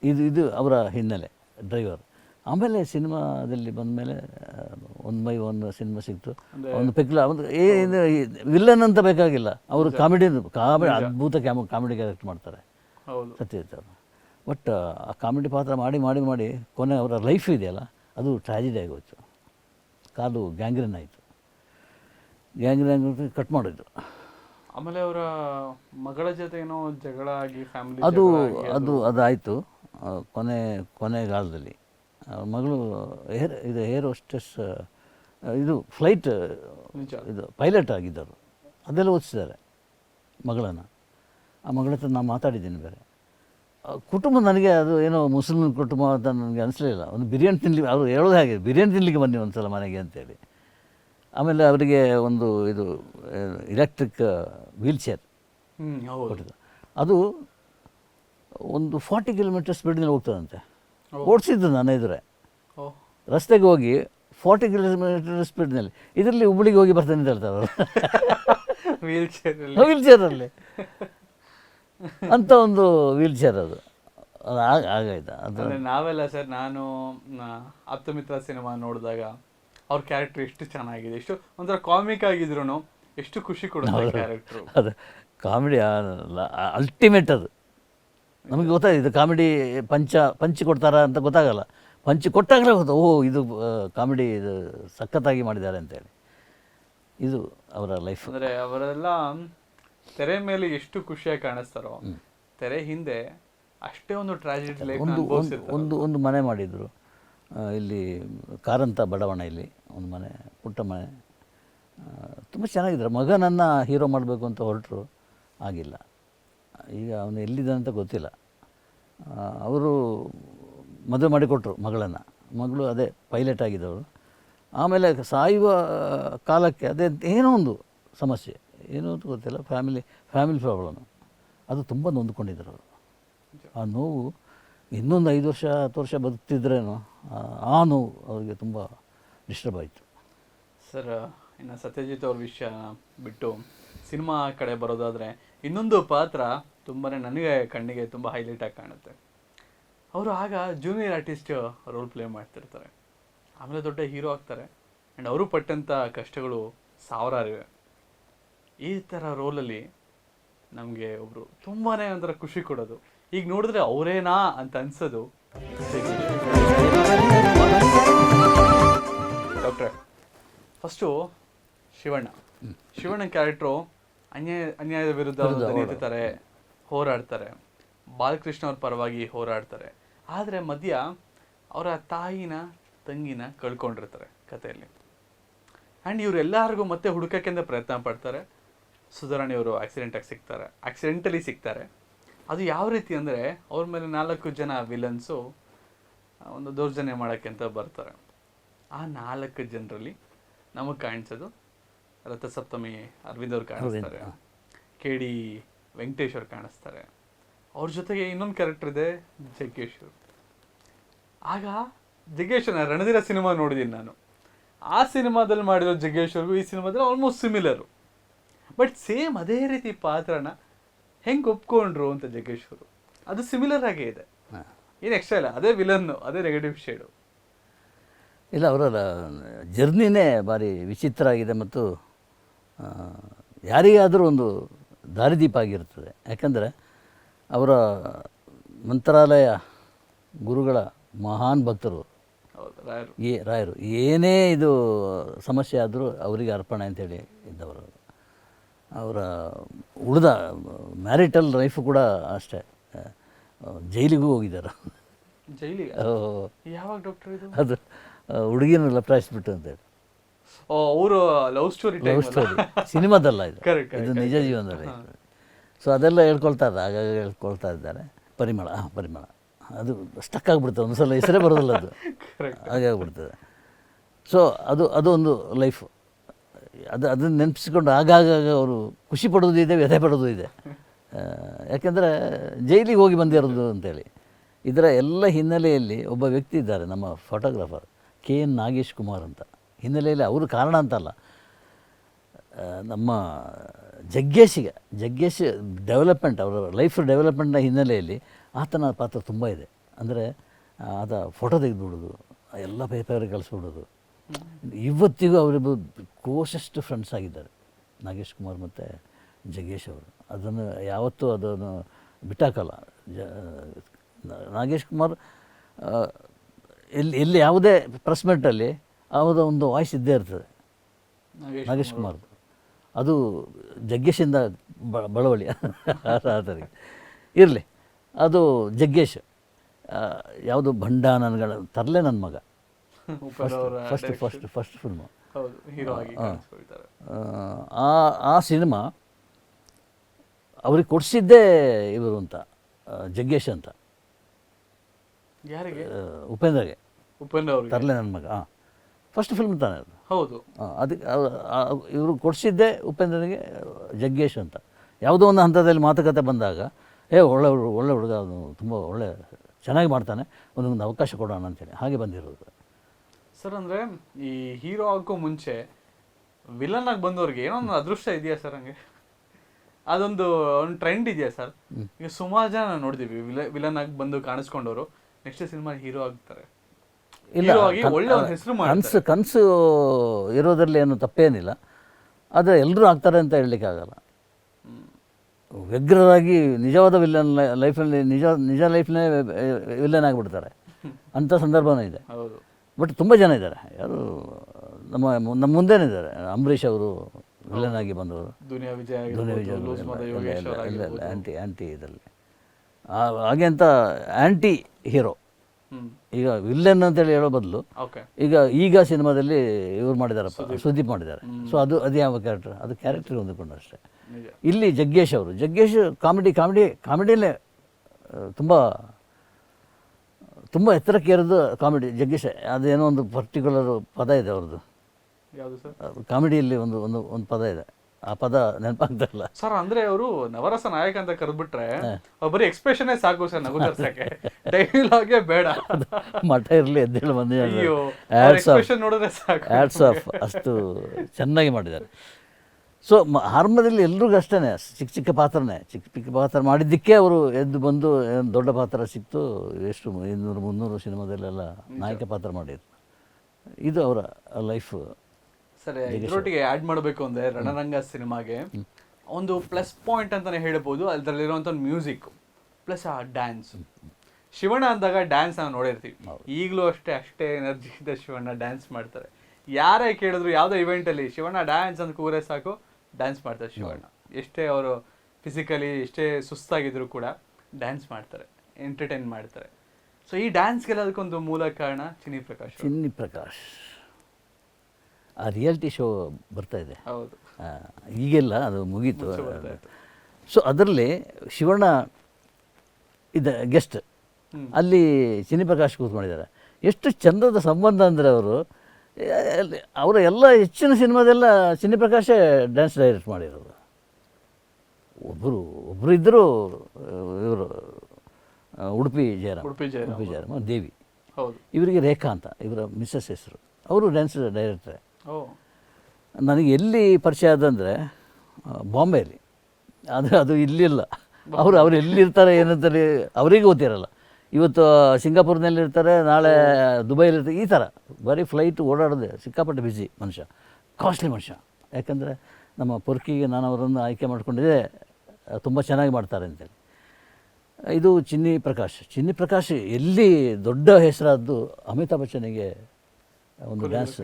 ಇದು ಇದು ಅವರ ಹಿನ್ನೆಲೆ ಡ್ರೈವರ್ ಆಮೇಲೆ ಸಿನಿಮಾದಲ್ಲಿ ಬಂದಮೇಲೆ ಒನ್ ಬೈ ಒನ್ ಸಿನಿಮಾ ಸಿಕ್ತು. ಒಂದು ಪೆಕ್ಲ ಒಂದು ಏನು ವಿಲ್ಲನ್ ಅಂತ ಬೇಕಾಗಿಲ್ಲ. ಅವರು ಕಾಮಿಡಿ ಕಾಮಿಡಿ ಅದ್ಭುತ ಕ್ಯಾಮ್ ಕಾಮಿಡಿ ಕ್ಯಾರೆಕ್ಟ್ ಮಾಡ್ತಾರೆ. ಹೌದು. ಸತ್ಯಜಿತ್ ಅವರು ಬಟ್ ಆ ಕಾಮಿಡಿ ಪಾತ್ರ ಮಾಡಿ ಮಾಡಿ ಮಾಡಿ ಕೊನೆ ಅವರ ಲೈಫ್ ಇದೆಯಲ್ಲ ಅದು ಟ್ರಾಜಿಡಿ ಆಗೋಯ್ತು. ಕಾಲು ಗ್ಯಾಂಗ್ರೀನ್ ಆಯಿತು. ಗ್ಯಾಂಗ್ರೀನ್ ಕಟ್ ಮಾಡಿದ್ರು. ಆಮೇಲೆ ಅವರ ಮಗಳ ಜೊತೆ ಏನೋ ಜಗಳ ಆಗಿ ಫ್ಯಾಮಿಲಿ ಅದು ಅದು ಅದಾಯಿತು. ಕೊನೆ ಕೊನೆಗಾಲದಲ್ಲಿ ಅವ್ರ ಮಗಳು ಏರ್ ಇದು ಏರ್ ಹೋಸ್ಟೆಸ್ ಇದು ಫ್ಲೈಟ್ ಇದು ಪೈಲಟ್ ಆಗಿದ್ದರು ಅದೆಲ್ಲ ಓದಿಸಿದ್ದಾರೆ ಮಗಳನ್ನು. ಆ ಮಗಳ ಹತ್ರ ನಾನು ಮಾತಾಡಿದ್ದೀನಿ ಬೇರೆ. ಆ ಕುಟುಂಬ ನನಗೆ ಅದು ಏನೋ ಮುಸ್ಲಿಂ ಕುಟುಂಬ ಅಂತ ನನಗೆ ಅನಿಸಲಿಲ್ಲ. ಒಂದು ಬಿರಿಯಾನಿ ತಿನ್ಲಿಕ್ಕೆ ಅವರು ಹೇಳೋದು ಹಾಗೆ ಬಿರಿಯಾನಿ ತಿನ್ನಲಿಕ್ಕೆ ಬನ್ನಿ ಒಂದು ಸಲ ಮನೆಗೆ ಅಂತೇಳಿ. ಆಮೇಲೆ ಅವರಿಗೆ ಒಂದು ಇದು ಇಲೆಕ್ಟ್ರಿಕ್ ವೀಲ್ ಚೇರ್ ಕೊಟ್ಟಿದ್ದು. ಅದು ಒಂದು ಫಾರ್ಟಿ ಕಿಲೋಮೀಟರ್ ಸ್ಪೀಡ್ನಲ್ಲಿ ಹೋಗ್ತದಂತೆ. ಓಡಿಸಿದ್ದು ನನ್ನ ಎದುರೇ. ರಸ್ತೆಗೆ ಹೋಗಿ ಫಾರ್ಟಿ ಕಿಲೋಮೀಟರ್ ಸ್ಪೀಡ್ನಲ್ಲಿ ಇದರಲ್ಲಿ ಹುಬ್ಳಿಗೆ ಹೋಗಿ ಬರ್ತಾನೆ ಅಂತ ಹೇಳ್ತಾರೆ ವೀಲ್ ಚೇರಲ್ಲಿ ಅಂತ ಒಂದು ವೀಲ್ ಚೇರ್ ಅದು. ಅದು ಆಗ ಆಗಾಯ್ತು? ಅದು ಅಂದ್ರೆ ನಾವೆಲ್ಲ ಸರ್ ನಾನು ಆಪ್ತಮಿತ್ರ ಸಿನಿಮಾ ನೋಡಿದಾಗ ಅವ್ರ ಕ್ಯಾರೆಕ್ಟರ್ ಎಷ್ಟು ಚೆನ್ನಾಗಿದೆ ಎಷ್ಟು ಒಂಥರ ಕಾಮಿಕ್ ಆಗಿದ್ರು ಎಷ್ಟು ಖುಷಿ ಕೊಡುತ್ತೆ ಕ್ಯಾರೆಕ್ಟರ್ ಅದು ಕಾಮಿಡಿ ಅಲ್ಟಿಮೇಟ್ ಅದು. ನಮಗೆ ಗೊತ್ತಾಗಿದೆ ಇದು ಕಾಮಿಡಿ ಪಂಚ ಪಂಚ್ ಕೊಡ್ತಾರ ಅಂತ ಗೊತ್ತಾಗಲ್ಲ. ಪಂಚ್ ಕೊಟ್ಟಾಗಲೇ ಗೊತ್ತು ಓ ಇದು ಕಾಮಿಡಿ ಇದು ಸಖತ್ತಾಗಿ ಮಾಡಿದ್ದಾರೆ ಅಂತೇಳಿ. ಇದು ಅವರ ಲೈಫ್ ಅಂದರೆ ಅವರೆಲ್ಲ ತೆರೆ ಮೇಲೆ ಎಷ್ಟು ಖುಷಿಯಾಗಿ ಕಾಣಿಸ್ತಾರೋ ತೆರೆ ಹಿಂದೆ ಅಷ್ಟೇ ಒಂದು ಟ್ರಾಜಿಡಿ ಒಂದು ಒಂದು ಒಂದು ಮನೆ ಮಾಡಿದರು. ಇಲ್ಲಿ ಕಾರಂತ ಬಡಾವಣೆಯಲ್ಲಿ ಒಂದು ಮನೆ ಪುಟ್ಟ ಮನೆ. ತುಂಬ ಚೆನ್ನಾಗಿದ್ದಾರೆ ಮಗನನ್ನು ಹೀರೋ ಮಾಡಬೇಕು ಅಂತ ಹೊರಟರು ಆಗಿಲ್ಲ. ಈಗ ಅವನು ಎಲ್ಲಿದ್ದಾನೆ ಅಂತ ಗೊತ್ತಿಲ್ಲ. ಅವರು ಮದುವೆ ಮಾಡಿಕೊಟ್ರು ಮಗಳನ್ನು. ಮಗಳು ಅದೇ ಪೈಲಟ್ ಆಗಿದ್ದವರು ಆಮೇಲೆ ಸಾಯುವ ಕಾಲಕ್ಕೆ ಅದೇ ಏನೋ ಒಂದು ಸಮಸ್ಯೆ. ಏನೋ ಅಂತ ಗೊತ್ತಿಲ್ಲ. ಫ್ಯಾಮಿಲಿ ಫ್ಯಾಮಿಲಿ ಪ್ರಾಬ್ಲಮ್ ಅದು ತುಂಬ ನೊಂದ್ಕೊಂಡಿದ್ರು ಅವರು. ಆ ನೋವು ಇನ್ನೊಂದು ಐದು ವರ್ಷ, ಹತ್ತು ವರ್ಷ ಬದುಕ್ತಿದ್ರೇನೋ ಆ- ನೋವು ಅವರಿಗೆ ತುಂಬ ಡಿಸ್ಟರ್ಬ್ ಆಯಿತು. ಸರ್ ಇನ್ನು ಸತ್ಯಜಿತ್ ಅವ್ರ ವಿಷಯ ಬಿಟ್ಟು ಸಿನಿಮಾ ಕಡೆ ಬರೋದಾದರೆ ಇನ್ನೊಂದು ಪಾತ್ರ ತುಂಬಾ ನನಗೆ ಕಣ್ಣಿಗೆ ತುಂಬ ಹೈಲೈಟ್ ಆಗಿ ಕಾಣುತ್ತೆ. ಅವರು ಆಗ ಜೂನಿಯರ್ ಆರ್ಟಿಸ್ಟ್ ರೋಲ್ ಪ್ಲೇ ಮಾಡ್ತಿರ್ತಾರೆ. ಆಮೇಲೆ ದೊಡ್ಡ ಹೀರೋ ಆಗ್ತಾರೆ. ಆ್ಯಂಡ್ ಅವರು ಪಟ್ಟಂಥ ಕಷ್ಟಗಳು ಸಾವಿರಾರು ಇವೆ. ಈ ಥರ ರೋಲಲ್ಲಿ ನಮಗೆ ಒಬ್ರು ತುಂಬಾನೇ ಒಂಥರ ಖುಷಿ ಕೊಡೋದು. ಈಗ ನೋಡಿದ್ರೆ ಅವರೇನಾ ಅಂತ ಅನ್ಸೋದು ಡಾಕ್ಟ್ರೆ ಫಸ್ಟು ಶಿವಣ್ಣ. ಶಿವಣ್ಣ ಕ್ಯಾರೆಕ್ಟ್ರು ಅನ್ಯಾಯ ಅನ್ಯಾಯದ ವಿರುದ್ಧ ನಿಂತಿರ್ತಾರೆ ಹೋರಾಡ್ತಾರೆ. ಬಾಲಕೃಷ್ಣ ಅವ್ರ ಪರವಾಗಿ ಹೋರಾಡ್ತಾರೆ. ಆದರೆ ಮಧ್ಯ ಅವರ ತಾಯಿನ ತಂಗಿನ ಕಳ್ಕೊಂಡಿರ್ತಾರೆ ಕಥೆಯಲ್ಲಿ. ಆ್ಯಂಡ್ ಇವರೆಲ್ಲರಿಗೂ ಮತ್ತೆ ಹುಡುಕಕ್ಕೆ ಅಂತ ಪ್ರಯತ್ನ ಪಡ್ತಾರೆ. ಸುಧಾರಣೆ ಅವರು ಆಕ್ಸಿಡೆಂಟಾಗಿ ಸಿಗ್ತಾರೆ. ಆಕ್ಸಿಡೆಂಟಲಿ ಸಿಗ್ತಾರೆ. ಅದು ಯಾವ ರೀತಿ ಅಂದರೆ ಅವ್ರ ಮೇಲೆ ನಾಲ್ಕು ಜನ ವಿಲನ್ಸು ಒಂದು ದೌರ್ಜನ್ಯ ಮಾಡೋಕ್ಕೆ ಅಂತ ಬರ್ತಾರೆ. ಆ ನಾಲ್ಕು ಜನರಲ್ಲಿ ನಮಗೆ ಕಾಣಿಸೋದು ರಥಸಪ್ತಮಿ ಅರವಿಂದ್ ಅವ್ರು ಕಾಣಿಸ್ತಾರೆ. ಕೆ ಡಿ ವೆಂಕಟೇಶ್ ಅವ್ರು ಕಾಣಿಸ್ತಾರೆ. ಅವ್ರ ಜೊತೆಗೆ ಇನ್ನೊಂದು ಕ್ಯಾರೆಕ್ಟರ್ ಇದೆ ಜಗ್ಗೇಶ್ ಆಗ ಜಗ್ಗೇಶ್ ರಣಧೀರ ಸಿನಿಮಾ ನೋಡಿದ್ದೀನಿ ನಾನು. ಆ ಸಿನಿಮಾದಲ್ಲಿ ಮಾಡಿರೋ ಜಗ್ಗೇಶ್ ಅವ್ರಿಗೂ ಈ ಸಿನಿಮಾದಲ್ಲಿ ಆಲ್ಮೋಸ್ಟ್ ಸಿಮಿಲರು ಬಟ್ ಸೇಮ್ ಅದೇ ರೀತಿ ಪಾತ್ರನ ಹೆಂಗೆ ಒಪ್ಕೊಂಡ್ರು ಅಂತ ಜಗ್ಗೇಶ್ ಅವರು ಅದು ಸಿಮಿಲರ್ ಆಗೇ ಇದೆ. ಏನು ಎಕ್ಸ್ಟ್ರಾ ಇಲ್ಲ ಅದೇ ವಿಲನ್ನು ಅದೇ ನೆಗೆಟಿವ್ ಶೇಡು ಇಲ್ಲ ಅವರ ಜರ್ನಿನೇ ಭಾರಿ ವಿಚಿತ್ರ ಆಗಿದೆ ಮತ್ತು ಯಾರಿಗಾದರೂ ಒಂದು ದಾರಿದೀಪ ಆಗಿರ್ತದೆ. ಯಾಕಂದರೆ ಅವರ ಮಂತ್ರಾಲಯ ಗುರುಗಳ ಮಹಾನ್ ಭಕ್ತರು. ಏ ರಾಯರು. ಏನೇ ಇದು ಸಮಸ್ಯೆ ಆದರೂ ಅವರಿಗೆ ಅರ್ಪಣೆ ಅಂತೇಳಿ ಇದ್ದವರು. ಅವರ ಉಳಿದ ಮ್ಯಾರಿಟಲ್ ಲೈಫು ಕೂಡ ಅಷ್ಟೇ. ಜೈಲಿಗೂ ಹೋಗಿದ್ದಾರೆ. ಜೈಲಿಗೆ? ಯಾವಾಗ ಡಾಕ್ಟರ್ ಇದು? ಅದು ಹುಡುಗಿನ ಲಪ್ರಾಯಿಸ್ಬಿಟ್ಟು ಅಂತೇಳಿ ಓ ಅವರು ಲವ್ ಸ್ಟೋರಿ ಲವ್ ಸ್ಟೋರಿ ಸಿನಿಮಾದಲ್ಲ ಇದು. ಇದು ನಿಜ ಜೀವನದಲ್ಲಿ ಸೊ ಅದೆಲ್ಲ ಹೇಳ್ಕೊಳ್ತಾ ಇದ್ದಾರೆ. ಆಗಾಗ ಹೇಳ್ಕೊಳ್ತಾ ಇದ್ದಾರೆ. ಪರಿಮಳ ಹಾಂ ಪರಿಮಳ. ಅದು ಸ್ಟಕ್ ಆಗಿಬಿಡ್ತದೆ. ಒಂದು ಸಲ ಹೆಸರೇ ಬರೋದಿಲ್ಲ ಅದು. ಹಾಗೆ ಆಗ್ಬಿಡ್ತದೆ ಸೊ ಅದು ಅದೊಂದು ಲೈಫು ಅದು ಅದನ್ನು ನೆನಪಿಸಿಕೊಂಡು ಆಗಾಗ ಅವರು ಖುಷಿ ಪಡೋದು ಇದೆ, ವ್ಯಥೆ ಪಡೋದು ಇದೆ. ಯಾಕೆಂದರೆ ಜೈಲಿಗೆ ಹೋಗಿ ಬಂದಿರೋದು ಅಂತೇಳಿ. ಇದರ ಎಲ್ಲ ಹಿನ್ನೆಲೆಯಲ್ಲಿ ಒಬ್ಬ ವ್ಯಕ್ತಿ ಇದ್ದಾರೆ, ನಮ್ಮ photographer K N Nagesh Kumar ಅಂತ. ಹಿನ್ನೆಲೆಯಲ್ಲಿ ಅವರು ಕಾರಣ ಅಂತಲ್ಲ. ನಮ್ಮ ಜಗ್ಗೇಶಿಗೆ, ಜಗ್ಗೇಶ್ ಡೆವಲಪ್ಮೆಂಟ್ ಅವರ ಲೈಫ್ ಡೆವಲಪ್ಮೆಂಟ್ನ ಹಿನ್ನೆಲೆಯಲ್ಲಿ ಆತನ ಪಾತ್ರ ತುಂಬ ಇದೆ. ಅಂದರೆ ಆತ ಫೋಟೋ ತೆಗೆದುಬಿಡೋದು, ಎಲ್ಲ ಪೇಪರ್ ಕಳಿಸ್ಬಿಡೋದು. ಇವತ್ತಿಗೂ ಅವರಿಬ್ಬರು ಕ್ಲೋಸೆಸ್ಟ್ ಫ್ರೆಂಡ್ಸ್ ಆಗಿದ್ದಾರೆ. ನಾಗೇಶ್ ಕುಮಾರ್ ಮತ್ತು ಜಗೇಶ್ ಅವರು. ಅದನ್ನು ಯಾವತ್ತೂ ಅದನ್ನು ಬಿಟ್ಟಾಕಲ್ಲ. ಜ ನಾಗೇಶ್ ಕುಮಾರ್ ಎಲ್ಲಿ ಎಲ್ಲಿ ಯಾವುದೇ ಪ್ರೆಸ್ ಮೀಟಲ್ಲಿ ಅವರ ಒಂದು ವಾಯ್ಸ್ ಇದ್ದೇ ಇರ್ತದೆ. ನಾಗೇಶ್ ಕುಮಾರ್. ಅದು ಜಗ್ಗೇಶಿಂದ ಬಳವಳಿ. ಆತರಿಗೆ ಇರಲಿ. ಅದು ಜಗ್ಗೇಶ್. ಯಾವುದು ಭಂಡ ನನಗಳ ತರಲೆ ನನ್ನ ಮಗ. ಫಸ್ಟ್ ಫಸ್ಟ್ ಫಸ್ಟ್ ಫಿಲ್ಮು ಆ ಆ. ಸಿನಿಮಾ ಅವ್ರಿಗೆ ಕೊಡಿಸಿದ್ದೇ ಇವರು ಅಂತ ಜಗ್ಗೇಶ್ ಅಂತ. ಉಪೇಂದ್ರಗೆ. ಉಪೇಂದ್ರ ತರಲೆ ನನ್ನ ಮಗ ಹಾಂ ಫಸ್ಟ್ ಫಿಲ್ಮ್ ತಾನೆ ಅದು. ಹೌದು. ಅದಕ್ಕೆ ಇವರು ಕೊಡಿಸಿದ್ದೇ ಉಪೇಂದ್ರನಿಗೆ ಜಗ್ಗೇಶ್ ಅಂತ. ಯಾವುದೋ ಒಂದು ಹಂತದಲ್ಲಿ ಮಾತುಕತೆ ಬಂದಾಗ ಏ ಒಳ್ಳೆ ಒಳ್ಳೆ ಹುಡುಗ ಅವನು ತುಂಬ ಒಳ್ಳೆ ಚೆನ್ನಾಗಿ ಮಾಡ್ತಾನೆ ಒಂದೊಂದು ಅವಕಾಶ ಕೊಡೋಣ ಅಂತೇಳಿ. ಹಾಗೆ ಬಂದಿರೋದು. ಸರ್ ಅಂದ್ರೆ ಈ ಹೀರೋ ಆಗೋ ಮುಂಚೆ ವಿಲನ್ ಆಗಿ ಬಂದವ್ರಿಗೆ ಏನೋ ಒಂದು ಅದೃಷ್ಟ ಇದೆಯಾ ಸರ್ ಹಂಗೆ? ಅದೊಂದು ಒಂದು ಟ್ರೆಂಡ್ ಇದೆಯಾ ಸರ್? ಈಗ ಸುಮಾರು ಜನ ನೋಡಿದೀವಿ ವಿಲನ್ ಆಗಿ ಬಂದು ಕಾಣಿಸ್ಕೊಂಡವರು ನೆಕ್ಸ್ಟ್ ಸಿನಿಮಾ ಹೀರೋ ಆಗ್ತಾರೆ. ಇಲ್ಲ ಒಳ್ಳೆ ಒಂದು ಹೆಸರು ಕನಸು ಕನಸು ಇರೋದ್ರಲ್ಲಿ ಏನು ತಪ್ಪೇನಿಲ್ಲ. ಆದರೆ ಎಲ್ಲರೂ ಆಗ್ತಾರೆ ಅಂತ ಹೇಳಲಿಕ್ಕಾಗಲ್ಲ ಆಗಲ್ಲ. ವ್ಯಗ್ರರಾಗಿ ನಿಜವಾದ ವಿಲನ್ ಲೈಫಲ್ಲಿ ನಿಜ ನಿಜ ಲೈಫ್ನೇ ವಿಲನ್ ಆಗಿಬಿಡ್ತಾರೆ. ಅಂಥ ಸಂದರ್ಭನೂ ಇದೆ. ಹೌದು. ಬಟ್ ತುಂಬ ಜನ ಇದ್ದಾರೆ. ಯಾರು ನಮ್ಮ ನಮ್ಮ ಮುಂದೆನೇ ಇದ್ದಾರೆ ಅಂಬರೀಷ್ ಅವರು ವಿಲನ್ ಆಗಿ ಬಂದವರು. ದುನಿಯಾ ವಿಜಯ್. ಆ್ಯಂಟಿ ಆ್ಯಂಟಿ ಇದರಲ್ಲಿ. ಹಾಗೆ ಅಂತ ಆ್ಯಂಟಿ ಹೀರೋ ಈಗ ವಿಲ್ಲನ್ ಅಂತೇಳಿ ಹೇಳೋ ಬದಲು ಈಗ ಈಗ ಸಿನಿಮಾದಲ್ಲಿ ಇವ್ರು ಮಾಡಿದಾರಪ್ಪ ಸುದೀಪ್. ಮಾಡಿದ್ದಾರೆ. ಸೊ ಅದು ಅದು ಯಾವ ಕ್ಯಾರೆಕ್ಟರ್ ಅದು ಕ್ಯಾರೆಕ್ಟರ್ ಹೊಂದಿಕೊಂಡು ಅಷ್ಟೇ. ಇಲ್ಲಿ ಜಗ್ಗೇಶ್ ಅವರು ಜಗ್ಗೇಶ್ ಕಾಮಿಡಿ ಕಾಮಿಡಿ ಕಾಮಿಡಿಯಲ್ಲೇ ತುಂಬ ತುಂಬ ಎತ್ತರಕ್ಕೆ ಇರೋದು ಕಾಮಿಡಿ. ಜಗ್ಗೀಶ್ ಅದೇನೋ ಒಂದು ಪರ್ಟಿಕ್ಯುಲರ್ ಪದ ಇದೆ ಅವ್ರದ್ದು. ಯಾವುದು ಸರ್? ಕಾಮಿಡಿಯಲ್ಲಿ ಒಂದು ಒಂದು ಒಂದು ಪದ ಇದೆ. ಆ ಪದ ನೆನಪಾಗ್ತಾ ಇಲ್ಲ. ಸರ್ ಅಂದ್ರೆ ಅವರು ನವರಸ ನಾಯಕ ಅಂತ ಕರೆದ್ಬಿಟ್ರೆ ಬರೀ ಎಕ್ಸ್ಪ್ರೆಷನ್ ಸಾಕು ಸರ್ ನಗು ತರ್ಸಕ್ಕೆ. ಡೈಲಾಗೆ ಬೇಡ. ಮಠ ಇರಲಿ ಎದ್ದೇಳು ಬಂದು ಆಫ್ ನೋಡಿದ್ರೆ ಸಾಕು. ಆಫ್ ಅಷ್ಟು ಚೆನ್ನಾಗಿ ಮಾಡಿದ್ದಾರೆ. ಸೊ ಹಾರ್ಮದಲ್ಲಿ ಎಲ್ರಿಗೂ ಅಷ್ಟೇ ಚಿಕ್ಕ ಚಿಕ್ಕ ಪಾತ್ರನೇ. ಚಿಕ್ಕ ಚಿಕ್ಕ ಪಾತ್ರ ಮಾಡಿದ್ದಕ್ಕೆ ಅವರು ಎದ್ದು ಬಂದು ದೊಡ್ಡ ಪಾತ್ರ ಸಿಕ್ತು ಎಷ್ಟು ಇನ್ನೂರು ಮುನ್ನೂರು ಸಿನಿಮಾದಲ್ಲೆಲ್ಲ ನಾಯಕ ಪಾತ್ರ ಮಾಡಿದ್ರು. ಇದು ಅವರ ಲೈಫ್. ಸರಿ ಇದ್ರೊಟ್ಟಿಗೆ ಆ್ಯಡ್ ಮಾಡಬೇಕು ಅಂದರೆ ರಣರಂಗ ಸಿನಿಮಾಗೆ ಒಂದು ಪ್ಲಸ್ ಪಾಯಿಂಟ್ ಅಂತಲೇ ಹೇಳ್ಬೋದು. ಅದರಲ್ಲಿರುವಂಥ ಒಂದು ಮ್ಯೂಸಿಕ್ ಪ್ಲಸ್ ಆ ಡ್ಯಾನ್ಸ್. ಶಿವಣ್ಣ ಅಂದಾಗ ಡ್ಯಾನ್ಸ್ ನಾವು ನೋಡಿರ್ತೀವಿ. ಈಗಲೂ ಅಷ್ಟೇ ಅಷ್ಟೇ ಎನರ್ಜಿ ಇದೆ ಶಿವಣ್ಣ ಡ್ಯಾನ್ಸ್ ಮಾಡ್ತಾರೆ. ಯಾರೇ ಕೇಳಿದ್ರು ಯಾವುದೇ ಇವೆಂಟಲ್ಲಿ ಶಿವಣ್ಣ ಡ್ಯಾನ್ಸ್ ಅಂತ ಕೂರೆ ಸಾಕು. ಡ್ಯಾನ್ಸ್ ಮಾಡ್ತಾರೆ ಶಿವಣ್ಣ. ಎಷ್ಟೇ ಅವರು ಫಿಸಿಕಲಿ ಎಷ್ಟೇ ಸುಸ್ತಾಗಿದ್ರು ಕೂಡ ಡ್ಯಾನ್ಸ್ ಮಾಡ್ತಾರೆ ಎಂಟರ್ಟೈನ್ ಮಾಡ್ತಾರೆ. ಸೊ ಈ ಡ್ಯಾನ್ಸ್ಗೆಲ್ಲ ಅದಕ್ಕೊಂದು ಮೂಲ ಕಾರಣ ಚಿನ್ನಿ ಪ್ರಕಾಶ್ ಚಿನ್ನಿ ಪ್ರಕಾಶ್. ಆ ರಿಯಾಲಿಟಿ ಶೋ ಬರ್ತಾ ಇದೆ. ಹೌದು. ಈಗೆಲ್ಲ ಅದು ಮುಗೀತು. ಸೊ ಅದರಲ್ಲಿ ಶಿವಣ್ಣ ಇದ ಗೆಸ್ಟ್ ಅಲ್ಲಿ ಚಿನ್ನಿ ಪ್ರಕಾಶ್ ಕೂತ್ಕೊಂಡಿದ್ದಾರೆ. ಎಷ್ಟು ಚಂದದ ಸಂಬಂಧ ಅಂದರೆ ಅವರು ಅವರ ಎಲ್ಲ ಹೆಚ್ಚಿನ ಸಿನಿಮಾದೆಲ್ಲ ಚಿನ್ನಿ ಪ್ರಕಾಶೇ ಡ್ಯಾನ್ಸ್ ಡೈರೆಕ್ಟ್ ಮಾಡಿರೋದು ಒಬ್ಬರು ಒಬ್ಬರು ಇದ್ದರು ಇವರು ಉಡುಪಿ ಜಯರಾಮ್ ಉಡುಪಿ ಜಯರಾಮ್. ಉಡುಪಿ ಜಯರಾಮ್ ದೇವಿ. ಹೌದು. ಇವರಿಗೆ ರೇಖಾ ಅಂತ ಇವರ ಮಿಸ್ಸಸ್ ಹೆಸರು. ಅವರು ಡ್ಯಾನ್ಸ್ ಡೈರೆಕ್ಟ್ರೆ. ನನಗೆ ಎಲ್ಲಿ ಪರಿಚಯ ಆದಂದರೆ ಬಾಂಬೆಯಲ್ಲಿ. ಆದರೆ ಅದು ಇಲ್ಲಿಲ್ಲ. ಅವರು ಅವ್ರು ಎಲ್ಲಿರ್ತಾರೆ ಏನಂತಾರೆ ಅವರಿಗೆ ಗೊತ್ತಿರಲ್ಲ. ಇವತ್ತು ಸಿಂಗಾಪುರ್ನಲ್ಲಿರ್ತಾರೆ ನಾಳೆ ದುಬೈಲಿ ಇರ್ತಾರೆ ಈ ಥರ. ಬರೀ ಫ್ಲೈಟ್ ಓಡಾಡೋದೆ ಸಿಕ್ಕಾಪಟ್ಟೆ ಬಿಸಿ ಮನುಷ್ಯ. ಕಾಸ್ಟ್ಲಿ ಮನುಷ್ಯ. ಯಾಕಂದರೆ ನಮ್ಮ ಪೊರ್ಕಿಗೆ ನಾನು ಅವರನ್ನು ಆಯ್ಕೆ ಮಾಡಿಕೊಂಡಿದ್ದೆ ತುಂಬ ಚೆನ್ನಾಗಿ ಮಾಡ್ತಾರೆ ಅಂತೇಳಿ. ಇದು ಚಿನ್ನಿ ಪ್ರಕಾಶ್. ಚಿನ್ನಿ ಪ್ರಕಾಶ್ ಎಲ್ಲಿ ದೊಡ್ಡ ಹೆಸರಾದ್ದು ಅಮಿತಾಬ್ ಬಚ್ಚನಿಗೆ ಒಂದು ಡ್ಯಾನ್ಸ್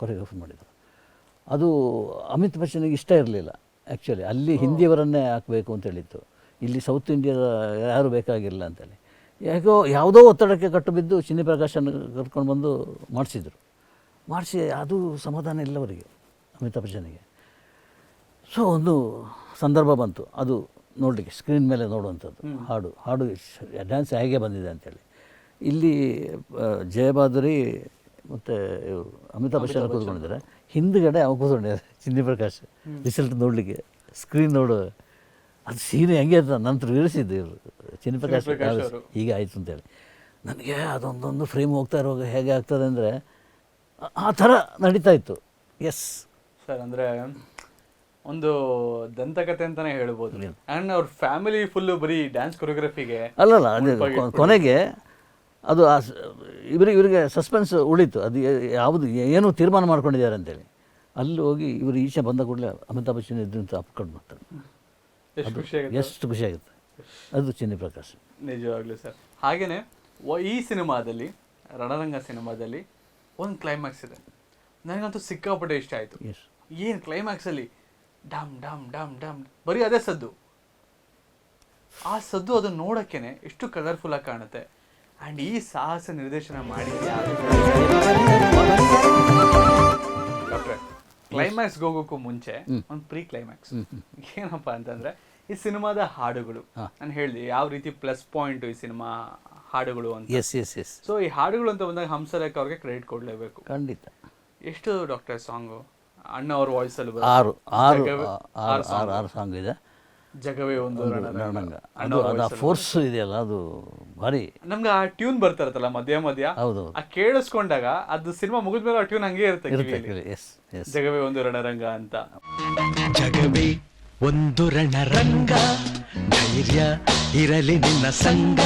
ಕೊರಿಯೋಗ್ರಫಿ ಮಾಡಿದರು. ಅದು ಅಮಿತ್ ಬಚ್ಚನಿಗೆ ಇಷ್ಟ ಇರಲಿಲ್ಲ ಆ್ಯಕ್ಚುಲಿ ಅಲ್ಲಿ ಹಿಂದಿಯವರನ್ನೇ ಹಾಕಬೇಕು ಅಂತ ಹೇಳಿತ್ತು. ಇಲ್ಲಿ ಸೌತ್ ಇಂಡಿಯಾದ ಯಾರು ಬೇಕಾಗಿಲ್ಲ ಅಂತೇಳಿ. ಯಾಕೋ ಯಾವುದೋ ಒತ್ತಡಕ್ಕೆ ಕಟ್ಟು ಬಿದ್ದು ಚಿನ್ನಿ ಪ್ರಕಾಶನ ಕರ್ಕೊಂಡು ಬಂದು ಮಾಡಿಸಿದರು. ಮಾಡಿಸಿ ಅದು ಸಮಾಧಾನ ಇಲ್ಲ ಅವರಿಗೆ ಅಮಿತಾಬ್ ಬಚ್ಚನಿಗೆ. ಸೊ ಒಂದು ಸಂದರ್ಭ ಬಂತು. ಅದು ನೋಡಲಿಕ್ಕೆ ಸ್ಕ್ರೀನ್ ಮೇಲೆ ನೋಡುವಂಥದ್ದು. ಹಾಡು ಹಾಡು ಡ್ಯಾನ್ಸ್ ಹೇಗೆ ಬಂದಿದೆ ಅಂತೇಳಿ. ಇಲ್ಲಿ ಜಯಬಾದರಿ ಜಯಬಾದುರಿ ಮತ್ತು ಅಮಿತಾಭ್ ಅಮಿತಾಬ್ ಬಚ್ಚನ್. ಕೂತ್ಕೊಂಡಿದ್ದಾರೆ. ಹಿಂದ್ಗಡೆ ಅವ್ರು ಕೂತ್ಕೊಂಡಿದ್ದಾರೆ. ಚಿನ್ನಿ ಪ್ರಕಾಶ್ ರಿಸಲ್ಟ್ ನೋಡಲಿಕ್ಕೆ ಸ್ಕ್ರೀನ್ ನೋಡು. ಅದು ಸೀನ್ ಹೆಂಗೆ ಅಂತ ನಂತರ ವಿರಿಸಿದ್ದು ಇವರು. ಚಿನ್ನಪ್ರಕಾಶ್ ಹೀಗೆ ಆಯಿತು ಅಂತೇಳಿ. ನನಗೆ ಅದೊಂದೊಂದು ಫ್ರೇಮ್ ಹೋಗ್ತಾ ಇರುವಾಗ ಹೇಗೆ ಆಗ್ತದೆ ಅಂದರೆ ಆ ಥರ ನಡೀತಾ ಇತ್ತು. ಎಸ್ ಸರ್ ಅಂದ್ರೆ ಒಂದು ದಂತಕತೆ ಅಂತಾನೆ ಹೇಳ್ಬೋದು. ಆ್ಯಂಡ್ ಅವ್ರ ಫ್ಯಾಮಿಲಿ ಫುಲ್ಲು ಬರೀ ಡ್ಯಾನ್ಸ್ ಕೊರಿಯೋಗ್ರಫಿಗೆ ಅಲ್ಲಲ್ಲ ಅದೇ ಕೊನೆಗೆ ಅದು ಆ ಇವ್ರಿಗೆ ಇವರಿಗೆ ಸಸ್ಪೆನ್ಸ್ ಉಳಿತು. ಅದು ಯಾವುದು ಏನು ತೀರ್ಮಾನ ಮಾಡ್ಕೊಂಡಿದ್ದಾರೆ ಅಂತೇಳಿ. ಅಲ್ಲಿ ಹೋಗಿ ಇವರು ಈಚೆ ಬಂದ ಕೂಡಲೇ ಅಮಿತಾಬ್ ಬಚ್ಚನ್ ಇದ್ದಂತ ಅಪ್ಕೊಂಡು ಬರ್ತಾರೆ ಎಷ್ಟು ಖುಷಿ ಆಗುತ್ತೆ. ಎಷ್ಟು ಖುಷಿಯಾಗುತ್ತೆ ಅದು ಚಿನ್ನಿ ಪ್ರಕಾಶ್. ನಿಜವಾಗ್ಲೂ ಸರ್. ಹಾಗೇನೆ ಈ ಸಿನಿಮಾದಲ್ಲಿ ರಣರಂಗ ಸಿನಿಮಾದಲ್ಲಿ ಒಂದು ಕ್ಲೈಮ್ಯಾಕ್ಸ್ ಇದೆ. ನನಗಂತೂ ಸಿಕ್ಕಾಪಟ್ಟೆ ಇಷ್ಟ ಆಯ್ತು. ಏನು ಕ್ಲೈಮ್ಯಾಕ್ಸಲ್ಲಿ ಡಮ್ ಡಮ್ ಡಮ್ ಡಮ್ ಬರೀ ಅದೇ ಸದ್ದು. ಆ ಸದ್ದು ಅದನ್ನ ನೋಡೋಕ್ಕೇನೆ ಎಷ್ಟು ಕಲರ್ಫುಲ್ ಆಗಿ ಕಾಣುತ್ತೆ. ಆ್ಯಂಡ್ ಈ ಸಾಹಸ ನಿರ್ದೇಶನ ಮಾಡಿ ಡಾಕ್ಟ್ರೆ ಕ್ಲೈಮ್ಯಾಕ್ಸ್ ಹೋಗೋಕ್ಕೂ ಮುಂಚೆ ಒಂದು ಪ್ರೀ ಕ್ಲೈಮ್ಯಾಕ್ಸ್ ಏನಪ್ಪ ಅಂತಂದ್ರೆ ಈ ಸಿನಿಮಾದ ಹಾಡುಗಳು. ನಾನು ಹೇಳಿದೆ ಯಾವ ರೀತಿ ಪ್ಲಸ್ ಪಾಯಿಂಟ್ ಈ ಸಿನಿಮಾ ಹಾಡುಗಳು ಅಂತ. ಎಸ್ ಎಸ್ ಎಸ್ ಸೊ ಈ ಹಾಡುಗಳು ಅಂತ ಬಂದಾಗ ಹಂಸಲೇಖ ಅವ್ರಿಗೆ ಕ್ರೆಡಿಟ್ ಕೊಡಲೇಬೇಕು. ಖಂಡಿತ. ಎಷ್ಟು ಡಾಕ್ಟರ್ ಸಾಂಗು ಅಣ್ಣ ಅವ್ರ ವಾಯ್ಸ್ ಅಲ್ಲಿ. ಆರು ಆರು ಆರು ಆರು ಆರು ಸಾಂಗ್ ಇದೆ. ಜಗವೇ ಒಂದು ರಣರಂಗ. ಅದು ಅವ್ರ ಅದು. ಫೋರ್ಸ್ ಇದೆಯಲ್ಲ ಅದು ಭಾರಿ. ನಮ್ಗೆ ಆ ಟ್ಯೂನ್ ಬರ್ತಾರತ್ತಲ್ಲ ಮಧ್ಯ ಮಧ್ಯ? ಹೌದು ಆ ಕೇಳಿಸ್ಕೊಂಡಾಗ ಅದು ಸಿನಿಮಾ ಮುಗಿದ ಮೇಲೆ ಆ ಟ್ಯೂನ್ ಹಂಗೆ ಇರುತ್ತೆ ಇರುತ್ತೆ ಎಸ್ ಎಸ್ ಜಗವೇ ಒಂದು ರಣರಂಗ ಅಂತ. ಜಗವೇ ಒಂದು ರಣರಂಗ ಧೈರ್ಯ ಇರಲಿ ನಿನ್ನ ಸಂಗ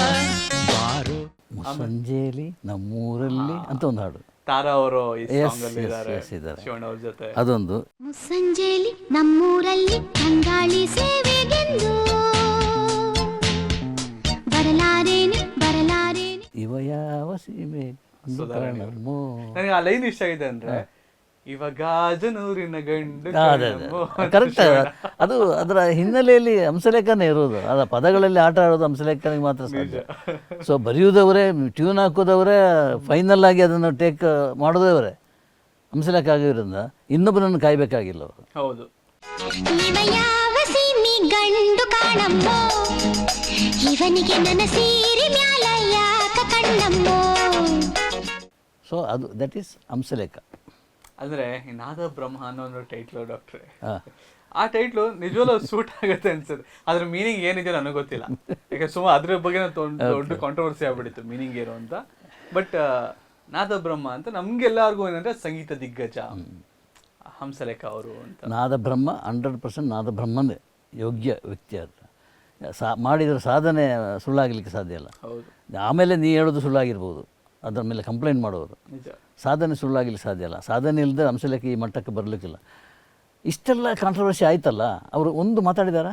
ಬಾರು. ಸಂಜೆಯಲ್ಲಿ ನಮ್ಮೂರಲ್ಲಿ ಅಂತ ಒಂದು ಹಾಡು. ತಾರಾ ಅವರು ಈ Yes, ಸಾಂಗ್ ಅಲ್ಲಿ yes, ಇದ್ದಾರೆ yes, ಇದ್ದಾರೆ. ಶಿವಣ್ಣ ಅವ್ರ ಜೊತೆ. ಅದೊಂದು. ಮುಸ್ಸಂಜೆಲಿ ನಮ್ಮೂರಲ್ಲಿ ಕಂಗಾಳಿ ಸೇವೆಗೆಂದು. ಬರಲಾರೇನೆ ಬರಲಾರೇನೆ. ಇವ ಯಾವ ಸೀಮೆ? ಒಂದು ಸುಧಾರಣೆ. ನನಗೆ ಆ ಲೈನ್ ಇಷ್ಟ ಆಗಿದೆ ಅಂದ್ರೆ ಕರೆಕ್ಟ್ ಅದು ಅದರ ಹಿನ್ನೆಲೆಯಲ್ಲಿ ಹಂಸಲೇಖನೇ ಇರೋದು ಅದ ಪದಗಳಲ್ಲಿ ಆಟ ಆಡೋದು ಹಂಸಲೇಖನಿಗೆ ಮಾತ್ರ ಸಾಧ್ಯ. ಸೊ ಬರೆಯುವುದವರೇ ಟ್ಯೂನ್ ಹಾಕೋದವರೇ ಫೈನಲ್ ಆಗಿ ಅದನ್ನು ಟೇಕ್ ಮಾಡೋದವರೇ ಹಂಸಲೇಖ ಆಗಿರೋದ್ರಿಂದ ಇನ್ನೊಬ್ಬರನ್ನು ಕಾಯ್ಬೇಕಾಗಿಲ್ಲ ಅವರು. ಹೌದು. ಇವ ಯಾವ ಸೀಮಿ ಗಂಡು ಇವನಿಗೆ ನನ್ನ ಸೀರೆ ಮ್ಯಾಲ ಯಾಕ ಕಣ್ಣಮ್ಮೋ ಸೊ ಅದು ದಟ್ ಈಸ್ ಹಂಸಲೇಖ. ಅಂದ್ರೆ ನಾದ ಬ್ರಹ್ಮ ಅನ್ನೋ ಒಂದು ಟೈಟ್ಲು ಡಾಕ್ಟ್ರೆ ಆ ಟೈಟ್ಲು ನಿಜವಲ್ಲೂ ಸೂಟ್ ಆಗುತ್ತೆ ಅನ್ಸುತ್ತೆ. ಅದ್ರ ಮೀನಿಂಗ್ ಏನಿದೆ ನನಗೆ ಗೊತ್ತಿಲ್ಲ. ಯಾಕೆ ಸುಮ್ಮ ಅದ್ರ ಬಗ್ಗೆ ದೊಡ್ಡ ಕಾಂಟ್ರವರ್ಸಿ ಆಗ್ಬಿಟ್ಟಿತ್ತು ಮೀನಿಂಗ್ ಏನು ಅಂತ. ಬಟ್ ನಾದ ಬ್ರಹ್ಮ ಅಂತ ನಮ್ಗೆಲ್ಲರಿಗೂ ಏನಂದ್ರೆ ಸಂಗೀತ ದಿಗ್ಗಜ. ಹಂಸಲೇಖ ಅವರು ಅಂತ. ನಾದ ಬ್ರಹ್ಮ ಹಂಡ್ರೆಡ್ ಪರ್ಸೆಂಟ್ ನಾದ ಬ್ರಹ್ಮನೇ ಯೋಗ್ಯ ವ್ಯಕ್ತಿ ಅಂತ ಸಾ ಮಾಡಿದ್ರ ಸಾಧನೆ ಸುಳ್ಳಾಗಲಿಕ್ಕೆ ಸಾಧ್ಯ ಇಲ್ಲ. ಹೌದು. ಆಮೇಲೆ ನೀ ಹೇಳೋದು ಸುಳ್ಳಾಗಿರ್ಬೋದು. ಅದರ ಮೇಲೆ ಕಂಪ್ಲೇಂಟ್ ಮಾಡೋರು. ನಿಜ. ಸಾಧನೆ ಸುಳ್ಳಾಗಲಿಕ್ಕೆ ಸಾಧ್ಯ ಅಲ್ಲ. ಸಾಧನೆ ಇಲ್ಲದೆ ಅಂಶಲೇಖ ಈ ಮಟ್ಟಕ್ಕೆ ಬರಲಿಕ್ಕಿಲ್ಲ. ಇಷ್ಟೆಲ್ಲ ಕಾಂಟ್ರವರ್ಸಿ ಆಯ್ತಲ್ಲ ಅವರು ಒಂದು ಮಾತಾಡಿದಾರಾ?